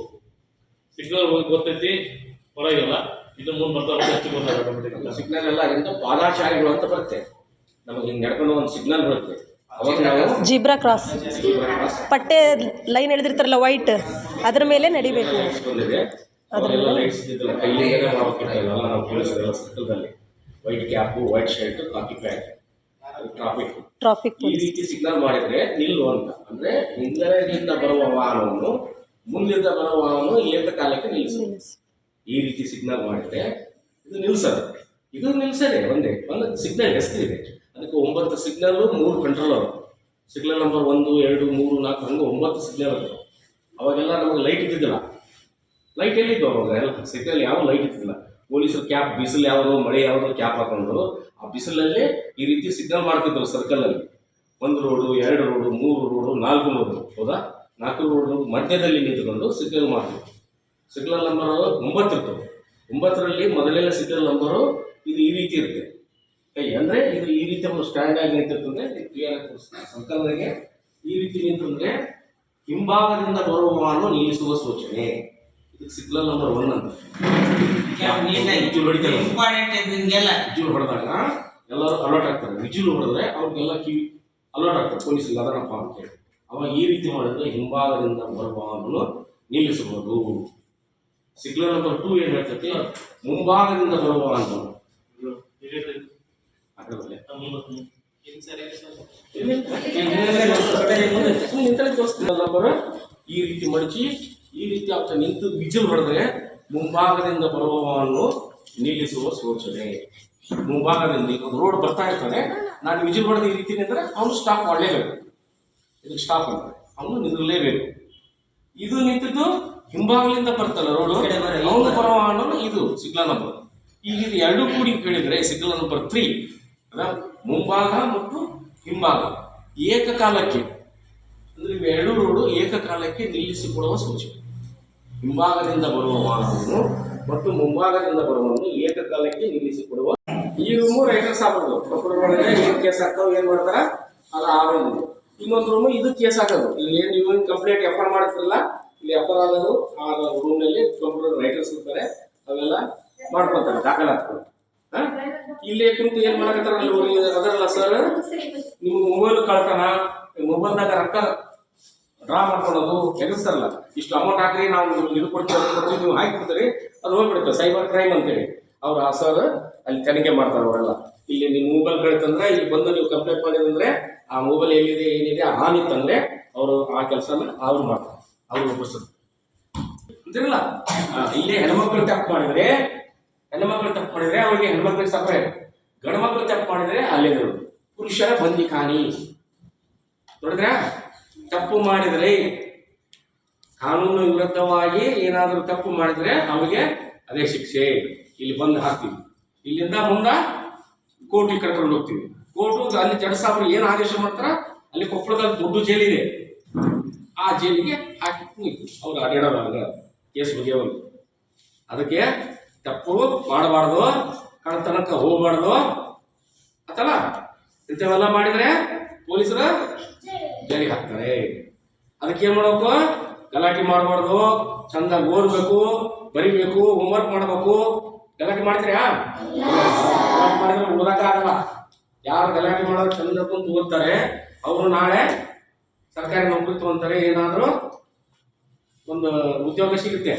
ಸಿಗ್ನಲ್ ಹೋಗಿ ಗೊತ್ತೈತಿ ಹೊರಗಿಲ್ಲ ಇದು ಮುಂದೆ ಬರ್ತಾ ಬರ್ತಾ ಹೆಚ್ಚು ಬರ್ತಾರೆ ಸಿಗ್ನಲ್ ಎಲ್ಲ ಅದರಿಂದ ಪಾದಾಚಾರಿಗಳು ಅಂತ ಬರುತ್ತೆ. ನಮಗೆ ಹಿಂಗೆ ನಡ್ಕೊಂಡು ಒಂದು ಸಿಗ್ನಲ್ ಬರುತ್ತೆ. ಜೀಬ್ರಾ ನಾವು ಜಿಬ್ರಾ ಕ್ರಾಸ್ ಪಟ್ಟೆ ಲೈನ್ ಎಳೆದಿರ್ತಾರಲ್ಲ ವೈಟ್ ಅದ್ರ ಮೇಲೆ ನಡಿಬೇಕು. White cap white shirt khaki pant traffic traffic ಈ ರೀತಿ ಸಿಗ್ನಲ್ ಮಾಡಿದ್ರೆ ನಿಲ್ಲು ಅಂತ. ಅಂದ್ರೆ ಹಿಂದಿನಿಂದ ಬರುವ ವಾಹನವನ್ನು ಮುಂದಿಂದ ಬರುವ ವಾಹನವನ್ನು ಏಕಕಾಲಕ್ಕೆ ನಿಲ್ಲಿಸು ಈ ರೀತಿ ಸಿಗ್ನಲ್ ಮಾಡಿದ್ರೆ ಇದು ನಿಲ್ಸದು. ಇದು ನಿಲ್ಸದೆ ಒಂದೇ ಒಂದು ಸಿಗ್ನಲ್ ಇದೆ. ಅದಕ್ಕೆ ಒಂಬತ್ತು ಸಿಗ್ನಲ್ ಮೂರು ಕಂಟ್ರೋಲ್ ಅವರು ಸಿಗ್ನಲ್ ನಂಬರ್ ಒಂದು ಎರಡು ಮೂರು ನಾಲ್ಕು ಹಂಗೆ ಒಂಬತ್ತು ಸಿಗ್ನಲ್ ಅದಾವೆ ಅವಾಗೆಲ್ಲ ನಮಗೆ ಲೈಟ್ ಇದ್ದಿದ್ದಿಲ್ಲ. ಲೈಟ್ ಎಲ್ಲಿತ್ತು ಅವಾಗ? ಎಲ್ಲ ಸಿಗ್ನಲ್ ಯಾವ ಲೈಟ್ ಇದ್ದಿಲ್ಲ ಪೊಲೀಸರು ಕ್ಯಾಪ್ ಬಿಸಿಲು ಯಾವುದು, ಮಳೆ ಯಾವುದು ಕ್ಯಾಪ್ ಹಾಕೊಂಡು ಆ ಬಿಸಿಲಲ್ಲಿ ಈ ರೀತಿ ಸಿಗ್ನಲ್ ಮಾಡ್ತಿದ್ರು ಸರ್ಕಲಲ್ಲಿ ಒಂದು ರೋಡು ಎರಡು ರೋಡು ಮೂರು ರೋಡು ನಾಲ್ಕು ರೋಡು ಹೌದಾ? ನಾಲ್ಕು ರೋಡು ಮಧ್ಯದಲ್ಲಿ ನಿಂತುಕೊಂಡು ಸಿಗ್ನಲ್ ಮಾಡ್ತಿದ್ರು ಸಿಗ್ನಲ್ ನಂಬರ್ ಒಂಬತ್ತು ಇರ್ತವೆ ಒಂಬತ್ತರಲ್ಲಿ ಮೊದಲೆಲ್ಲ ಸಿಗ್ನಲ್ ನಂಬರು ಇದು ಈ ರೀತಿ ಇರುತ್ತೆ. ಅಂದರೆ ಇದು ಈ ರೀತಿ ಒಂದು ಸ್ಟ್ಯಾಂಡ್ ಆಗಿ ನಿಂತಿರ್ತಂದ್ರೆ ಕ್ಲಿಯರ್ ಆಗಿ ಸರ್ಕಲ್ನಾಗೆ ಈ ರೀತಿ ನಿಂತಂದ್ರೆ ಹಿಂಭಾಗದಿಂದ ಬರುವ ನಿಲ್ಲಿಸುವ ಸೂಚನೆ. ಇದು ಸಿಗ್ನಲ್ ನಂಬರ್ ಒನ್ ಅಂತ. ವಿಜುಲ್ ಹೊಡೆದಾಗ ಎಲ್ಲರೂ ಅಲರ್ಟ್ ಆಗ್ತಾರೆ. ವಿಜುಲ್ ಹೊಡೆದ್ರೆ ಅವ್ರಿಗೆಲ್ಲ ಕಿವಿ ಅಲರ್ಟ್ ಆಗ್ತಾರೆ. ಪೊಲೀಸರಿಗೆ ಅದನ್ನಪ್ಪ ಅಂತ ಹೇಳಿ. ಅವಾಗ ಈ ರೀತಿ ಮಾಡಿದ್ರೆ ಹಿಂಭಾಗದಿಂದ ಬರುವವನು ನಿಲ್ಲಿಸಬಹುದು. ಸಿಗ್ನಲ್ ನಂಬರ್ ಟೂ ಏನ್ ಹೇಳ್ತೈತಿ? ಮುಂಭಾಗದಿಂದ ಬರುವ ಅಂತ. ನಂಬರ್ ಈ ರೀತಿ ಮಡಚಿ ಈ ರೀತಿ ಆಗ್ತಾ ನಿಂತು ವಿಜಲ್ ಹೊಡೆದ್ರೆ ಮುಂಭಾಗದಿಂದ ಬರುವವನು ನಿಲ್ಲಿಸುವ ಸೂಚನೆ. ಮುಂಭಾಗದಿಂದ ಒಂದು ರೋಡ್ ಬರ್ತಾ ಇರ್ತಾನೆ ನಾನು ವಿಜಲ್ ಹೊಡೆದ ಈ ರೀತಿ ನಿಂದ್ರೆ ಅವನು ಸ್ಟಾಪ್ ಮಾಡಲೇಬೇಕು. ಇದಕ್ಕೆ ಸ್ಟಾಪ್ ಅಂತ ಅವನು ನಿಲ್ಲಲೇಬೇಕು. ಇದು ನಿಂತಿದ್ದು ಹಿಂಭಾಗಲಿಂದ ಬರ್ತಲ್ಲ ರೋಡ್ ಅವನು ಬರುವ ಅನ್ನೋದು ಇದು ಸಿಗ್ನಲ್ ನಂಬರ್ ಈಗ ಇದು ಎರಡು ಕೂಡಿ ಕೇಳಿದ್ರೆ ಸಿಗ್ನಲ್ ನಂಬರ್ ತ್ರೀ ಅದ ಮುಂಭಾಗ ಮತ್ತು ಹಿಂಭಾಗ. ಏಕಕಾಲಕ್ಕೆ ಇವೆರಡು ರೋಡು ಏಕಕಾಲಕ್ಕೆ ನಿಲ್ಲಿಸಿಕೊಡುವ ಸೂಚನೆ. ಹಿಂಭಾಗದಿಂದ ಬರುವ ವಾಹನವನ್ನು ಮತ್ತು ಮುಂಭಾಗದಿಂದ ಬರುವವನ್ನು ಏಕಕಾಲಕ್ಕೆ ನಿಲ್ಲಿಸಿಕೊಡುವ ಈ ರೂಮು ರೈಟರ್ಸ್ ಪ್ರೊಕ್ಯೂರ್ ಮಾಡಿದ್ರೆ ಏನ್ ಕೇಸ್ ಹಾಕ್ತಾವ ಏನ್ ಮಾಡ್ತಾರ? ಅದು ರೂಮ್ ಇನ್ನೊಂದು ರೂಮು ಇದು ಕೇಸ್ ಹಾಕೋದು. ಇಲ್ಲಿ ಏನು ನೀವು ಕಂಪ್ಲೇಂಟ್ ಎಫರ್ ಆರ್ ಮಾಡ್ತಿರಲ್ಲ ಇಲ್ಲಿ ಎಫರ್ ಆರ್ ಆಗೋದು ಆ ರೂಮ್ನಲ್ಲಿ ಕಂಪ್ಯೂಟರ್ ರೈಟರ್ಸ್ ಇರ್ತಾರೆ ಅವೆಲ್ಲ ಮಾಡ್ಕೊತಾರೆ ದಾಖಲಾತ್ಕೊಂಡು ಹಾ? ಇಲ್ಲಿ ಕುಂತು ಏನ್ ಮಾಡಕತ್ತಾರ? ಅಲ್ಲಿ ಅದರಲ್ಲ ಸರ್. ನಿಮ್ಮ ಮೊಬೈಲ್ ಕಳ್ತನ ಮೊಬೈಲ್ದಾಗ ರೊಕ್ಕ ಡ್ರಾ ಮಾಡ್ಕೊಳ್ಳೋದು ಎಗಸ್ತಾರಲ್ಲ ಇಷ್ಟು ಅಮೌಂಟ್ ಹಾಕ್ರಿ, ನಾವು ಇದು ಕೊಡ್ತೀವಿ ನೀವು ಹಾಕಿ ಅದು ಹೋಗ್ಬಿಡುತ್ತೆ. ಸೈಬರ್ ಕ್ರೈಮ್ ಅಂತೇಳಿ. ಅವ್ರು ಆ ಸರ್ ಅಲ್ಲಿ ತನಿಖೆ ಮಾಡ್ತಾರೆ ಅವರೆಲ್ಲ. ಇಲ್ಲಿ ನಿಮ್ಮ ಮೊಬೈಲ್ ಕಳಿತಂದ್ರೆ ಇಲ್ಲಿ ಬಂದು ನೀವು ಕಂಪ್ಲೇಂಟ್ ಮಾಡಿದಂದ್ರೆ ಆ ಮೊಬೈಲ್ ಎಲ್ಲಿದೆ, ಏನಿದೆ ಹಾನಿತ್ತಂದ್ರೆ ಅವರು ಆ ಕೆಲಸನ ಅವ್ರು ಮಾಡ್ತಾರೆ. ಅವ್ರು ಒಪ್ಪಿಸ್ತಾರೆ. ಅಂತಿರಲ್ಲ? ಇಲ್ಲಿ ಹೆಣ್ಮಕ್ಳು ತಪ್ಪು ಮಾಡಿದ್ರೆ, ಹೆಣ್ಮಕ್ಳು ತಪ್ಪು ಮಾಡಿದ್ರೆ ಅವ್ರಿಗೆ ಹೆಣ್ಮಕ್ಳಿಗೆ ಸಪರೇಟ್ ಗಂಡು ತಪ್ಪು ಮಾಡಿದ್ರೆ ಅಲ್ಲಿ ಪುರುಷರ ಕಾಣಿ. ನೋಡಿದ್ರ? ತಪ್ಪು ಮಾಡಿದ್ರೆ, ಕಾನೂನು ವಿರುದ್ಧವಾಗಿ ಏನಾದರೂ ತಪ್ಪು ಮಾಡಿದ್ರೆ ಅವರಿಗೆ ಅದೇ ಶಿಕ್ಷೆ. ಇಲ್ಲಿ ಬಂದು ಹಾಕ್ತೀವಿ. ಇಲ್ಲಿಂದ ಮುಂದ ಕೋರ್ಟಿಗೆ ಕರ್ಕೊಂಡು ಹೋಗ್ತೀವಿ. ಕೋರ್ಟು ಅಲ್ಲಿ ಜಡ್ಜ್ ಸಾಬ್ರು ಏನು ಆದೇಶ ಮಾಡ್ತಾರ, ಅಲ್ಲಿ ಕೊಪ್ಪಳದಲ್ಲಿ ದೊಡ್ಡ ಜೈಲಿದೆ ಆ ಜೈಲಿಗೆ ಹಾಕಿ. ಅವ್ರು ಅಡ್ಡಾಡೋದಾಗ ಕೇಸ್ ಬಗೆಯವರು ಅದಕ್ಕೆ ತಪ್ಪು ಮಾಡಬಾರ್ದು ಕಳ್ತನಕ್ಕೆ ಹೋಗಬಾರ್ದು. ಆತಲ್ಲ ಇಂಥವೆಲ್ಲ ಮಾಡಿದ್ರೆ ಪೊಲೀಸರು ಜೈಲಿಗೆ ಹಾಕ್ತಾರೆ. ಅದಕ್ಕೆ ಏನ್ ಮಾಡಬೇಕು? ಗಲಾಟೆ ಮಾಡಬಾರ್ದು. ಚಂದ ಓದ್ಬೇಕು ಬರಿಬೇಕು ಹೋಮ್ವರ್ಕ್ ಮಾಡಬೇಕು. ಗಲಾಟೆ ಮಾಡ್ತೀರಾ ಮಾಡಿದ್ರೆ ಓದಕ್ಕಾಗಲ್ಲ ಯಾರು ಗಲಾಟೆ ಮಾಡೋ ಚಂದ ಕುಂತು ಓದ್ತಾರೆ. ಅವರು ನಾಳೆ ಸರ್ಕಾರಿ ನೌಕರಿ ತಗೊಂತಾರೆ. ಏನಾದರೂ ಒಂದು ಉದ್ಯೋಗ ಸಿಗುತ್ತೆ.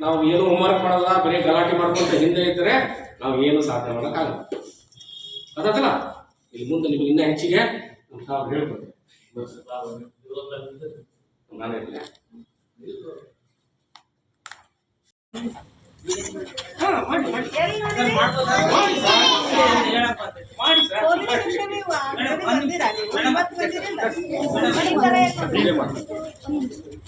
ನಾವು ಏನು ಹೋಮ್ವರ್ಕ್ ಮಾಡಲ್ಲ ಬರೀ ಗಲಾಟೆ ಮಾಡ್ಕೊಂತ ಹಿಂದೆ ಇದ್ದರೆ ನಾವು ಏನು ಸಾಧನೆ ಮಾಡೋಕ್ಕಾಗಲ್ಲ. ಅದಲ್ಲ ಇಲ್ಲಿ ಮುಂದೆ ನಿಮಗೆ ಇನ್ನೂ ಹೆಚ್ಚಿಗೆ ನಾವು ಹೇಳ್ಕೊಡ್ತೀವಿ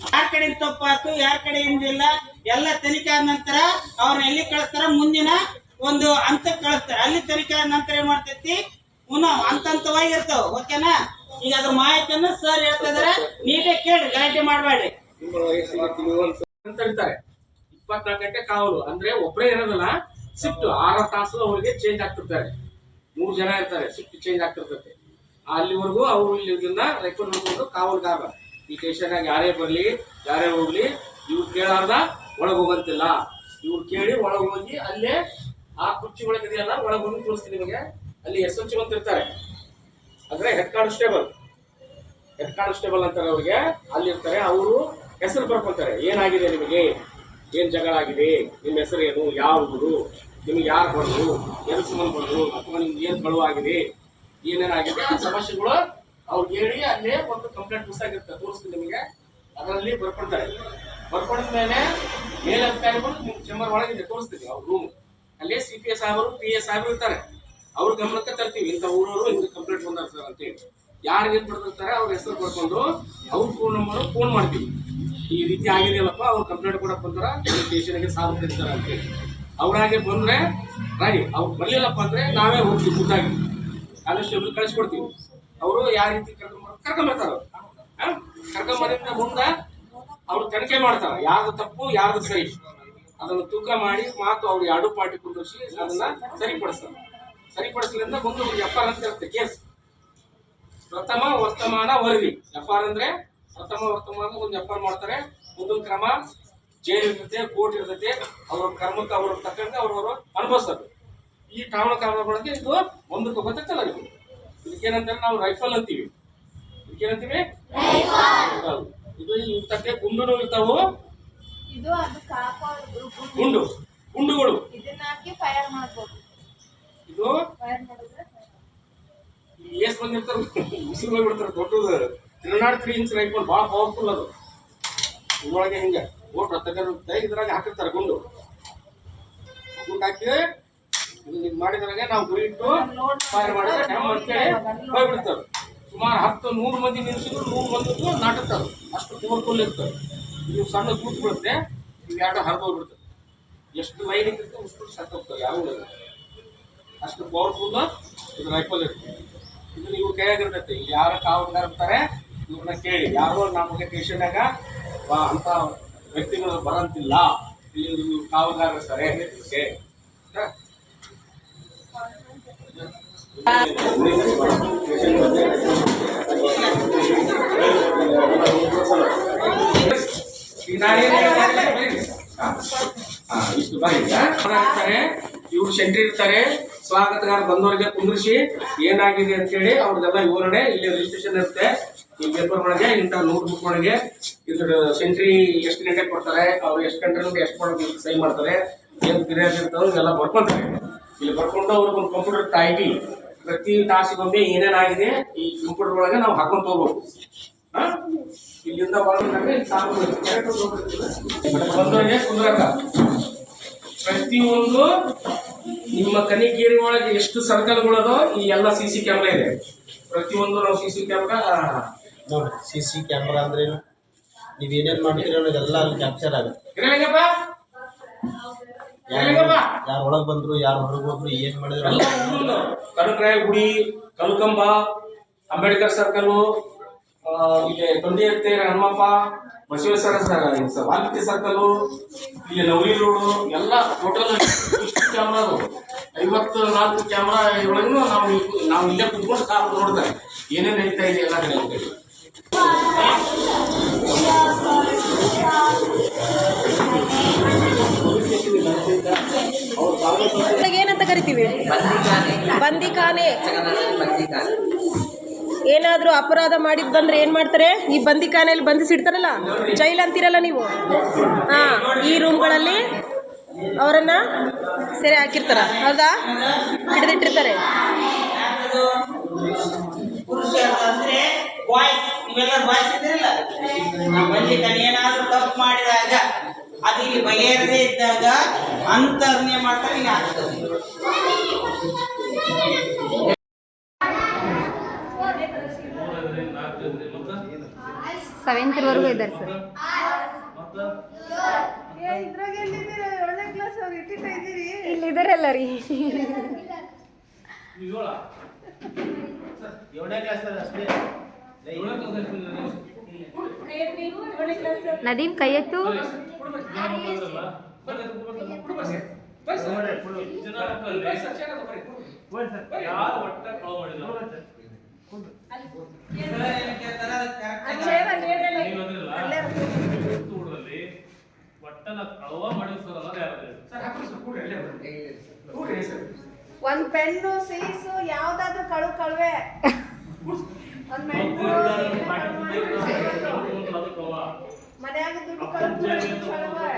ಯಾರ ಕಡೆ ತಪ್ಪಾತು ಯಾರ ಕಡೆ ಇಲ್ಲ, ಎಲ್ಲ ತನಿಖೆ ಆದ ನಂತರ ಅವ್ರನ್ನ ಎಲ್ಲಿ ಕಳಿಸ್ತಾರ ಮುಂದಿನ ಒಂದು ಹಂತಕ್ಕೆ ಕಳಿಸ್ತಾರೆ. ಅಲ್ಲಿ ತನಿಖೆ ಆದ ನಂತರ ಏನ್ ಮಾಡ್ತೈತಿ? ಪುನಃ ಹಂತ ಹಂತವಾಗಿ ಇರ್ತಾವ ಓಕೆನಾ ಈಗ ಅದ್ರ ಮಾಹಿತಿಯನ್ನು ಸರ್ ಹೇಳ್ತಾ ಇದಾರೆ ನೀವೇ ಕೇಳಿ ಗಲಾಟೆ ಮಾಡಬೇಡಿ ನಿಮ್ಮ ವಯಸ್ಸಿಗೆ ತಿಳಿಯುವಂತ ಅಂತ ಹೇಳ್ತಾರೆ ಇಪ್ಪತ್ನಾಲ್ಕು ಗಂಟೆ ಕಾವಲು. ಅಂದ್ರೆ ಒಬ್ಬರೇ ಇರೋದಲ್ಲ ಶಿಫ್ಟ್ ಆರು ತಾಸು ಅವ್ರಿಗೆ ಚೇಂಜ್ ಆಗ್ತಿರ್ತಾರೆ. ಮೂರು ಜನ ಇರ್ತಾರೆ ಶಿಫ್ಟ್ ಚೇಂಜ್ ಆಗ್ತಿರ್ತೈತೆ. ಅಲ್ಲಿವರೆಗೂ ಅವರು ಇಲ್ಲಿಂದ ರೆಕಾರ್ಡ್ ಮಾಡ್ಕೊಂಡು ಕಾವಲ್ಗಾರ. ಈ ಸ್ಟೇಷನ್ಯಾಗ ಯಾರೇ ಬರಲಿ, ಯಾರೇ ಹೋಗ್ಲಿ, ಇವ್ರು ಕೇಳಾರ್ದ ಒಳಗೆ ಹೋಗಂತಿಲ್ಲ. ಇವ್ರು ಕೇಳಿ ಒಳಗೆ ಹೋಗಿ ಅಲ್ಲೇ ಆ ಕುರ್ಚಿ ಒಳಗೆ ಇದೆಯಲ್ಲ, ಒಳಗೆ ಹೋಗಿ ತೋರಿಸ್ತೀನಿ ನಿಮಗೆ. ಅಲ್ಲಿ ಎಸ್ ಅಂತ ಇರ್ತಾರೆ. ಅಂದ್ರೆ ಹೆಡ್ ಕಾನ್ಸ್ಟೇಬಲ್ ಹೆಡ್ ಕಾನ್ಸ್ಟೇಬಲ್ ಅಂತಾರೆ ಅವ್ರಿಗೆ ಅಲ್ಲಿರ್ತಾರೆ, ಅವರು ಹೆಸರು ಬರ್ಕೊತಾರೆ ಏನಾಗಿದೆ ನಿಮಗೆ? ಏನು ಜಗಳ ಆಗಿದೆ? ನಿಮ್ಮ ಹೆಸರು ಏನು? ಯಾವ ಊರು ನಿಮ್ಗೆ ಯಾರು ಬಂದ್ರು ಎಲ್ಲಿ ಸುಮ್ಮನೆ ಬಂದ್ರು ಅಥವಾ ನಿಮ್ಗೆ ಏನು ಬಳುವಾಗಿದೆ ಏನೇನಾಗಿದೆ ಆ ಸಮಸ್ಯೆಗಳು ಅವ್ರು ಹೇಳಿ ಅಲ್ಲೇ ಒಂದು ಕಂಪ್ಲೇಂಟ್ ಮಿಸ್ ಆಗಿರ್ತದೆ ತೋರಿಸ್ತೀನಿ ನಿಮಗೆ. ಅದರಲ್ಲಿ ಬರ್ಕೊಡ್ತಾರೆ ಬರ್ಕೊಂಡ ಮೇಲೆ ಮೇಲಧಿಕಾರಿಗಳು ನಿಮ್ಮ ಚೇಂಬರ್ ಒಳಗಿದೆ, ತೋರಿಸ್ತೀನಿ ಅವ್ರ ರೂಮ್ ಅಲ್ಲೇ ಸಿ ಪಿ ಎಸ್ ಸಾಹೇಬರು ಪಿ ಎಸ್ ಸಾಹೇಬರು ಇರ್ತಾರೆ. ಅವ್ರ ಗಮನಕ್ಕೆ ತರ್ತೀವಿ. ಇಂಥ ಊರವರು ಹಿಂಗೆ ಕಂಪ್ಲೇಂಟ್ ಬಂದಾರ ಸರ್ ಅಂತೇಳಿ ಯಾರಿಗೆ ಮಾಡ್ತಾರೆ ಅವ್ರ ಹೆಸರು ಬರ್ಕೊಂಡು ಅವ್ರ ಫೋನ್ ನಂಬರ್ ಫೋನ್ ಮಾಡ್ತೀವಿ. ಈ ರೀತಿ ಆಗಿದೆಯಲ್ಲಪ್ಪ, ಅವ್ರು ಕಂಪ್ಲೇಂಟ್ ಕೊಡಕ್ ಬಂದ್ರೆ ಸ್ಟೇಷನ್ಗೆ ಸಾಧನ ಅಂತ ಅಂತೇಳಿ ಅವ್ರಾಗೆ ಬಂದ್ರೆ ರೈ ಅವ್ರು ಬರಲಿಲ್ಲಪ್ಪ ಅಂದ್ರೆ ನಾವೇ ಹೋಗ್ತೀವಿ ಖುದ್ದಾಗಿ ಕಾನ್ಸ್ಟೇಬಲ್ ಕಳಿಸ್ಕೊಡ್ತೀವಿ. ಅವರು ಯಾವ ರೀತಿ ಕರ್ಕೊಂಡ್ ಹಾಂ? ಕರ್ಕೊಂಬರಿಂದ ಮುಂದೆ ಅವ್ರು ತನಿಖೆ ಮಾಡ್ತಾರೆ. ಯಾರ್ದು ತಪ್ಪು, ಯಾರ್ದು ಸರಿ. ಅದನ್ನು ತೂಕ ಮಾಡಿ ಮಾತು ಅವ್ರು ಎರಡು ಪಾರ್ಟಿ ಕುಂದಿರಿಸಿ ಅದನ್ನ ಸರಿಪಡಿಸ್ತಾರೆ. ಸರಿಪಡಿಸಲಿಂದ ಮುಂದೆ ಎಫ್ ಆರ್ ಅಂತ ಇರುತ್ತೆ ಕೇಸ್. ಪ್ರಥಮ ವರ್ತಮಾನ ವರದಿ ಎಫ್ ಆರ್ ಅಂದ್ರೆ ಪ್ರಥಮ ವರ್ತಮಾನ ಒಂದು ಎಫ್ ಮಾಡ್ತಾರೆ ಮುಂದಿನ ಕ್ರಮ ಜೈಲು ಇರ್ತೈತೆ ಕೋರ್ಟ್ ಇರ್ತೈತೆ ಅವ್ರ ಕರ್ಮಕ್ಕೆ ಅವ್ರ ತಕ್ಕಂತೆ ಅವ್ರವರು ಅನುಭವಿಸ್ತಾರೆ ಈ ಕಾರಣ ಕಾರಣಗಳಿಗೆ ಇದು ಒಂದು ತಗೋತ ಚೆನ್ನಾಗಿದೆ ಇದಕ್ಕೇನಂತಾರೆ ನಾವು ರೈಫಲ್ ಅಂತೀವಿ. ಇದಕ್ಕೇನಂತೀವಿ. ಇದು ಇರ್ತಕ್ಕೆ ಗುಂಡು ಇರ್ತಾವು. ಗುಂಡು. ಗುಂಡುಗಳು. ಇದನ್ನ ಹಾಕಿ ಫೈರ್ ಮಾಡ್ಬೋದು. ಇದು? ಎಸ್ ಬಂದಿರ್ತಾರೆ, ಉಸಿರು ಹೋಗ್ಬಿಡ್ತಾರೆ, ದೊಡ್ಡದು. Three not three inch rifle ಭಾಳ ಪವರ್ಫುಲ್ ಅದು. ಇದ್ರೊಳಗೆ ಹಿಂಗೆ ಓಟ್ ತೆಗೆದಿರುತ್ತೆ ಇದ್ರಾಗ ಹಾಕಿರ್ತಾರೆ ಗುಂಡು. ಗುಂಡು ಹಾಕಿ ಇದು ಮಾಡಿದ್ರಾಗೆ ನಾವು ಗುರಿ ಇಟ್ಟು ಫೈರ್ ಮಾಡಿದ್ರೆ ಡ್ಯಾಮ್ ಅಂತೇಳಿ ಹೋಗ್ಬಿಡ್ತಾರೆ. ಸುಮಾರು ಹತ್ತು, ನೂರು ಮಂದಿ ನಿಲ್ಸಿದ್ರು, ನೂರು ಮಂದಿದ್ದು ನಾಟುತ್ತಾರೆ ಅಷ್ಟು ಪವರ್ಫುಲ್ ಇರ್ತಾರೆ ಇದು ಸಣ್ಣ ಕೂತ್ಬಿಡುತ್ತೆ ಇವು ಎರಡು ಹರಿದು ಎಷ್ಟು ಇರುತ್ತೆ ಅಷ್ಟು ಹೋಗ್ತವೆ ಯಾವ ಅಷ್ಟು ಪವರ್ಫುಲ್ ಇದು ರೈಫಲ್ ಇರ್ತದೆ ಇದು ನೀವು ಕೈಯಾಗಿರ್ತೈತಿ ಯಾರು ಇರ್ತಾರೆ ಇವ್ರನ್ನ ಕೇಳಿ. ಯಾರೋ ನಮಗೆ ಸ್ಟೇಷನ್ನಾಗ ಅಂತ ವ್ಯಕ್ತಿಗಳು ಬರಂತಿಲ್ಲ. ಇಲ್ಲಿ ಕಾವಲ್ಗಾರ ಇರ್ತಾರೆ ಓಕೆ ಈಗ ನಾನೇನ್ ಹೇಳ್ತಾ ಇದ್ದೀನಿ? ಹಾ. ಹಾ, ಇಷ್ಟು ಬಾಯಿರ್ತಾರೆ ಇವ್ರು ಸೆಂಟ್ರಿ ಇರ್ತಾರೆ. ಸ್ವಾಗತಗಾರ ಬಂದವರಿಗೆ ಕುಂದ್ರಿಸಿ ಏನಾಗಿದೆ ಅಂತ ಹೇಳಿ ಅವ್ರದ್ದೆಲ್ಲ ವಿವರಣೆ ಇಲ್ಲಿ ರಿಜಿಸ್ಟ್ರೇಷನ್ ಇರುತ್ತೆ. ಈ ಪೇಪರ್ ಒಳಗೆ ಇಂಥ ನೋಟ್ ಬುಕ್ ಒಳಗೆ ಇದ್ರ ಸೆಂಟ್ರಿ ಎಷ್ಟು ಗಂಟೆಗೆ ಕೊಡ್ತಾರೆ, ಅವ್ರು ಎಷ್ಟು ಗಂಟೆ ಎಷ್ಟು ಮಾಡೋದು ಸೈನ್ ಮಾಡ್ತಾರೆ, ಏನು ಗಿರಿಯಾಗಿ ಇರ್ತಾರೋ ಇವೆಲ್ಲ ಬರ್ಕೊಂತಾರೆ. ಇಲ್ಲಿ ಬರ್ಕೊಂಡು ಅವ್ರಿಗೆ ಒಂದು ಕಂಪ್ಯೂಟರ್ ಐ ಪ್ರತಿ ತಾಸಿಗೊಮ್ಮೆ ಏನೇನಾಗಿದೆ, ಈ ಕಂಪ್ಯೂಟರ್ ಒಳಗೆ ನಾವು ಹಾಕೊಂಡು ಹೋಗ್ಬೇಕು? ಇಲ್ಲಿಂದ ಬಂದವರಿಗೆ ಕುಂದ್ರಕ ಪ್ರತಿಯೊಂದು ನಿಮ್ಮ ಕನಿಗೇರಿ ಒಳಗೆ ಎಷ್ಟು ಸರ್ಕಲ್ಗಳದೋ ಈ ಎಲ್ಲ ಸಿ ಸಿ ಕ್ಯಾಮ್ರಾ ಇದೆ. ಪ್ರತಿಯೊಂದು ನಾವು ಸಿ ಸಿ ಕ್ಯಾಮ್ರಾ ನೋಡಿ ಸಿ ಸಿ ಕ್ಯಾಮ್ರಾ ಅಂದ್ರೇನು ನೀವು ಏನೇನು ಮಾಡ್ತೀರಿ ಎಲ್ಲ ಅಲ್ಲಿ ಕ್ಯಾಪ್ಚರ್ ಆಗುತ್ತೆ. ಯಾರ ಒಳಗೆ ಬಂದ್ರು ಯಾರು ಹೊರಗೆ ಹೋದ್ರು ಏನು ಮಾಡಿದ್ರು ಪ್ರತಿಯೊಂದು ಗುಡಿ ಕಲ್ಕಂಬ ಅಂಬೇಡ್ಕರ್ ಸರ್ಕಲ್ ಇಲ್ಲಿ ತೊಂಡಿಯತ್ತೆ ಹನುಮಪ್ಪ ಬಸವೇಶ್ವರ ಸರ್ ವಾಲ್ಮೀಕಿ ಸರ್ಕಲ್ ಇಲ್ಲಿ ನವಲಿ ರೋಡು ಎಲ್ಲ ಟೋಟಲ್ ಇಷ್ಟು ಕ್ಯಾಮ್ರಾ ಐವತ್ತು ನಾಲ್ಕು ಕ್ಯಾಮ್ರಾ ಒಳಗೂ ನಾವು ನಾವು ಇಲ್ಲೇ ಕುತ್ಕೊಂಡು ಕಾರ್ ನೋಡ್ತಾರೆ. ಏನೇನು ನಡೀತಾ ಇದೆ ಎಲ್ಲ ಕಡೆ ಅಂತೇಳಿ ಏನಂತ ಕರಿತೀವಿ ಬಂದಿಖಾನೆ ಬಂದಿಖಾನೆ ಏನಾದರೂ ಅಪರಾಧ ಮಾಡಿದ್ ಬಂದ್ರೆ ಏನು ಮಾಡ್ತಾರೆ? ಈ ಬಂದಿಖಾನೆಯಲ್ಲಿ ಬಂಧಿಸಿಡ್ತಾರಲ್ಲ ಜೈಲ್ ಅಂತೀರಲ್ಲ ನೀವು? ಹಾಂ, ಈ ರೂಮ್ಗಳಲ್ಲಿ ಅವರನ್ನ ಸೆರೆ ಹಾಕಿರ್ತಾರ. ಹೌದಾ? ಹಿಡಿದಿಟ್ಟಿರ್ತಾರೆ. ಬಂದಿದ್ದಾನೆ ತಪ್ಪು ಮಾಡಿದಾಗ ಇದ್ದಾಗ ಮಾಡ್ತಾರೆ ಇಲ್ಲಿ ಆಗ್ತದೆ ಸೆವೆಂತ್ವರೆಗೂ ಇದ್ದಾರೆ ಸರ್. ಇದ್ರಾಗ ಎಲ್ಲಿದ್ದೀರಿ? ಒಳ್ಳೆ ಕ್ಲಾಸ್ ಅವ್ರು ಇಟ್ಟಿಟ್ಟ ಇದ್ದೀರಿ? ಇಲ್ಲಿ ಇದಾರಲ್ಲ ರೀ ನದೀಮ್ ಕೈ ಎತ್ತು. ಯಾರು ಒಟ್ಟ ಒಂದ್ ಪೆನ್ನು ಸೀಸು ಯಾವ್ದಾದ್ರು ಕಳು ಕಳುವೆ. ಒಂದ್ ಮೆಣಸು ಮನ್ಯಾಗ ದುಡ್ಡು ಕಳುವೆ.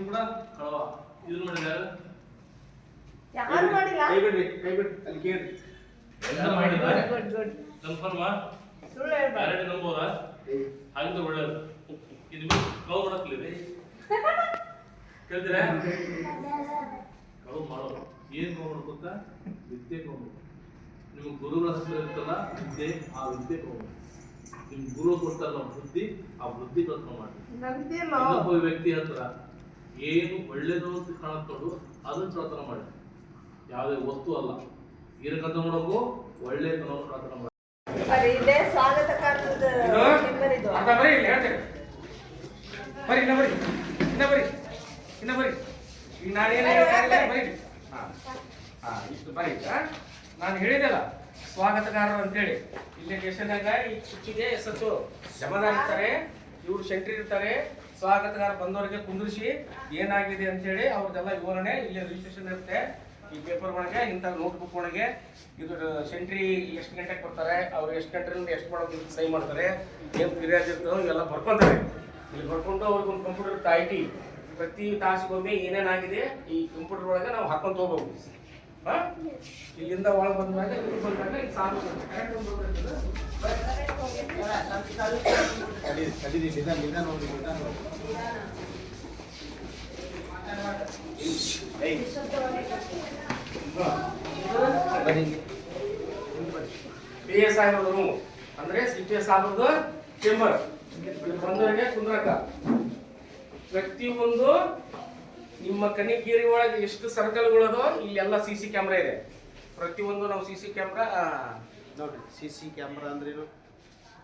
ಕೂಡ ಕಳವ. ಇದನ್ನ ಮಾಡಿದಾರೆ ಯಾರು ಮಾಡಿಲ್ಲ? ಕೈ ಬಿಡ್ರಿ ಕೈ ಬಿಡ್ರಿ ಅಲ್ಲಿ ಕೇಳ್ರಿ. ಎಲ್ಲ ಮಾಡಿದ ಗುಡ್ ಗುಡ್ ಕನ್ಫರ್ಮಾ ಸುಳ್ಳು ಹೇಳ್ಬೇಡ. ಯಾರೇ ನಂಬೋದಾ? ಹಾಗಿದ್ರೆ ಒಳ್ಳೇದು. ಇದು ಮಾಡಕ್ಲಿದೆ ಕೇಳ್ತೀರಾ? ಮಾಡೋದು. ಏನ್ ನೋಡ್ಬೇಕು ಗೊತ್ತಾ? ವಿದ್ಯೆ ನೋಡ್ಬೇಕು ನಿಮ್ಗೆ ಗುರುಗಳ ಹೆಸರು ಇರ್ತಲ್ಲ ವಿದ್ಯೆ ಆ ವಿದ್ಯೆ ನೋಡ್ಬೇಕು ನಿಮ್ ಗುರು ಕೊಡ್ತಾರಲ್ಲ ಬುದ್ಧಿ ಆ ಬುದ್ಧಿ ಕಲ್ತ್ಕೊಂಡ್ ಮಾಡಿ ಇನ್ನೊಬ್ಬ ವ್ಯಕ್ತಿ ಹತ್ರ ಏನು ಒಳ್ಳೇದು ಅಂತ ಕಾಣಿಸ್ಕೊಂಡು ಅದನ್ನ ಪ್ರಾರ್ಥನೆ ಮಾಡಿ. ಯಾವುದೇ ವಸ್ತು ಅಲ್ಲ. ಏನಕ್ಕಂತ ನೋಡೋಕು ಒಳ್ಳೆ ಪ್ರಾರ್ಥನೆ ಮಾಡಿ ಇಲ್ಲೇ ಸ್ವಾಗತಕಾರ ಸ್ವಾಗತ ಕಾರ್ಯದ ನಂಬರ್ ಇದು ಅರ್ಧ ಬರ್ರಿ ಇಲ್ಲಿ ಹೇಳ್ತೇನೆ. ಬರೀ ಇನ್ನ ಬರ್ರಿ. ಇನ್ನ ಬರ್ರಿ. ಇನ್ನ ಬರ್ರಿ. ಈಗ ನಾನೇನು ಏನು ಬರ್ರಿ ಹಾಂ. ಹಾಂ ಇಷ್ಟು ಬರೀ ನಾನು ಹೇಳಿದೆಲ್ಲ ಸ್ವಾಗತಗಾರರು ಅಂತೇಳಿ. ಇಲ್ಲಿ ಸ್ಟೇಷನ್ನಾಗ ಈ ಕುಚ್ಚಿಗೆ ಎಸ್ ಎಚ್ ಜಮಾದಾರ್ ಇರ್ತಾರೆ ಇವ್ರು ಸೆಂಟ್ರಿ ಇರ್ತಾರೆ. ಸ್ವಾಗತಗಾರ ಬಂದವರಿಗೆ ಕುಂದಿರಿಸಿ ಏನಾಗಿದೆ ಅಂತೇಳಿ ಅವ್ರದ್ದೆಲ್ಲ ವಿವರಣೆ ಇಲ್ಲಿ ರಿಜಿಸ್ಟ್ರೇಷನ್ ಇರುತ್ತೆ. ಈ ಪೇಪರ್ ಒಳಗೆ, ಇಂಥ ನೋಟ್ಬುಕ್ ಒಳಗೆ ಇದು ಸೆಂಟ್ರಿ ಎಷ್ಟು ಗಂಟೆಗೆ ಕೊಡ್ತಾರೆ, ಅವ್ರು ಎಷ್ಟು ಗಂಟೆಯಿಂದ ಎಷ್ಟು ಮಾಡೋದು ಸೈನ್ ಮಾಡ್ತಾರೆ, ಏನು ಫಿರ್ಯಾದಿ ಇರ್ತದೋ ಇವೆಲ್ಲ ಬರ್ಕೊಂತಾರೆ. ಇಲ್ಲಿ ಬರ್ಕೊಂಡು ಅವ್ರಿಗೆ ಒಂದು ಕಂಪ್ಯೂಟರ್ ಐ ಟಿ ಪ್ರತಿ ತಾಸಿಗೊಮ್ಮೆ ಏನೇನಾಗಿದೆ ಈ ಕಂಪ್ಯೂಟರ್ ಒಳಗೆ ನಾವು ಹಾಕೊಂತ ಹೋಗ್ಬೇಕು. ಹಾಂ? ಇಲ್ಲಿಂದ ಒಳಗೆ ಬಂದಾಗ ಇಲ್ಲಿ ಬಂದಾಗ ಇಲ್ಲಿ ಸಾಲು ಕರೆಕ್ಟ್ ನೋಡಿ ನಿಧಾನ ನೋಡಿ. ಬನ್ನಿ ಹಿಂಗೆ. ಪಿ ಎಸ್ ಆಗಿರೋದು ರೂಮು ಅಂದ್ರೆ ಸಿ ಪಿ ಎಸ್ ಆಗೋದು ಚೇಂಬರ್ ಬಂದವರಿಗೆ ಕುಂದ್ರಕ. ಒಂದು ನಿಮ್ಮ ಕನಿಗೇರಿ ಒಳಗೆ ಎಷ್ಟು ಸರ್ಕಲ್ಗಳದೋ ಇಲ್ಲೆಲ್ಲ ಸಿ ಸಿ ಕ್ಯಾಮ್ರಾ ಇದೆ. ಪ್ರತಿಯೊಂದು ನಾವು ಸಿ ಸಿ ಕ್ಯಾಮ್ರಾ ನೋಡ್ರಿ ಸಿ ಸಿ ಕ್ಯಾಮ್ರಾ ಅಂದ್ರೇನು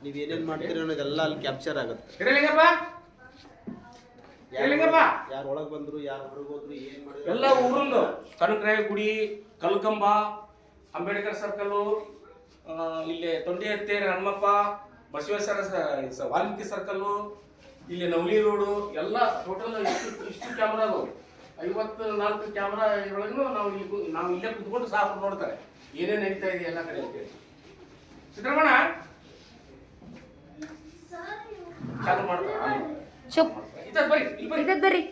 ನೀವು ಏನೇನು ಮಾಡ್ತೀರಿ ಅನ್ನೋದೆಲ್ಲ ಅಲ್ಲಿ ಕ್ಯಾಪ್ಚರ್ ಆಗುತ್ತೆ. ಇರಲಿಂಗಪ್ಪ ಯಾರು ಒಳಗೆ ಬಂದ್ರು ಯಾರು ಹೊರಗೆ ಹೋದ್ರು ಏನು ಮಾಡಿದ್ರು? ಎಲ್ಲ ಊರಿಂದು ಕನಕರಾಯ ಗುಡಿ ಕಲ್ಕಂಬ ಅಂಬೇಡ್ಕರ್ ಸರ್ಕಲ್ಲು ಇಲ್ಲಿ ತೊಂಡಿ ಹತ್ತೇರಿ ಹನುಮಪ್ಪ ಬಸವೇಶ್ವರ ವಾಲ್ಮೀಕಿ ಸರ್ಕಲ್ಲು ಇಲ್ಲಿ ನವಲಿ ರೋಡು ಎಲ್ಲ ಟೋಟಲ್ ಇಷ್ಟು ಇಷ್ಟು ಕ್ಯಾಮ್ರಾ ಅದಾವು ಐವತ್ತು ನಾಲ್ಕು ಕ್ಯಾಮ್ರಾ ಒಳಗೂ ನಾವು ಇಲ್ಲಿ ನಾವು ಇಲ್ಲೇ ಕುತ್ಕೊಂಡು ಸಾಕು ನೋಡ್ತಾರೆ. ಏನೇನು ನಡೀತಾ ಇದೆ ಎಲ್ಲ ಕಡೆ ಅಂತೇಳಿ ಸಿದ್ದರಮಣ ಚಾಲು ಮಾಡ್ತಾರೆ ಚುಪ್. ಬರ್ರಿ ಬರ್ರಿ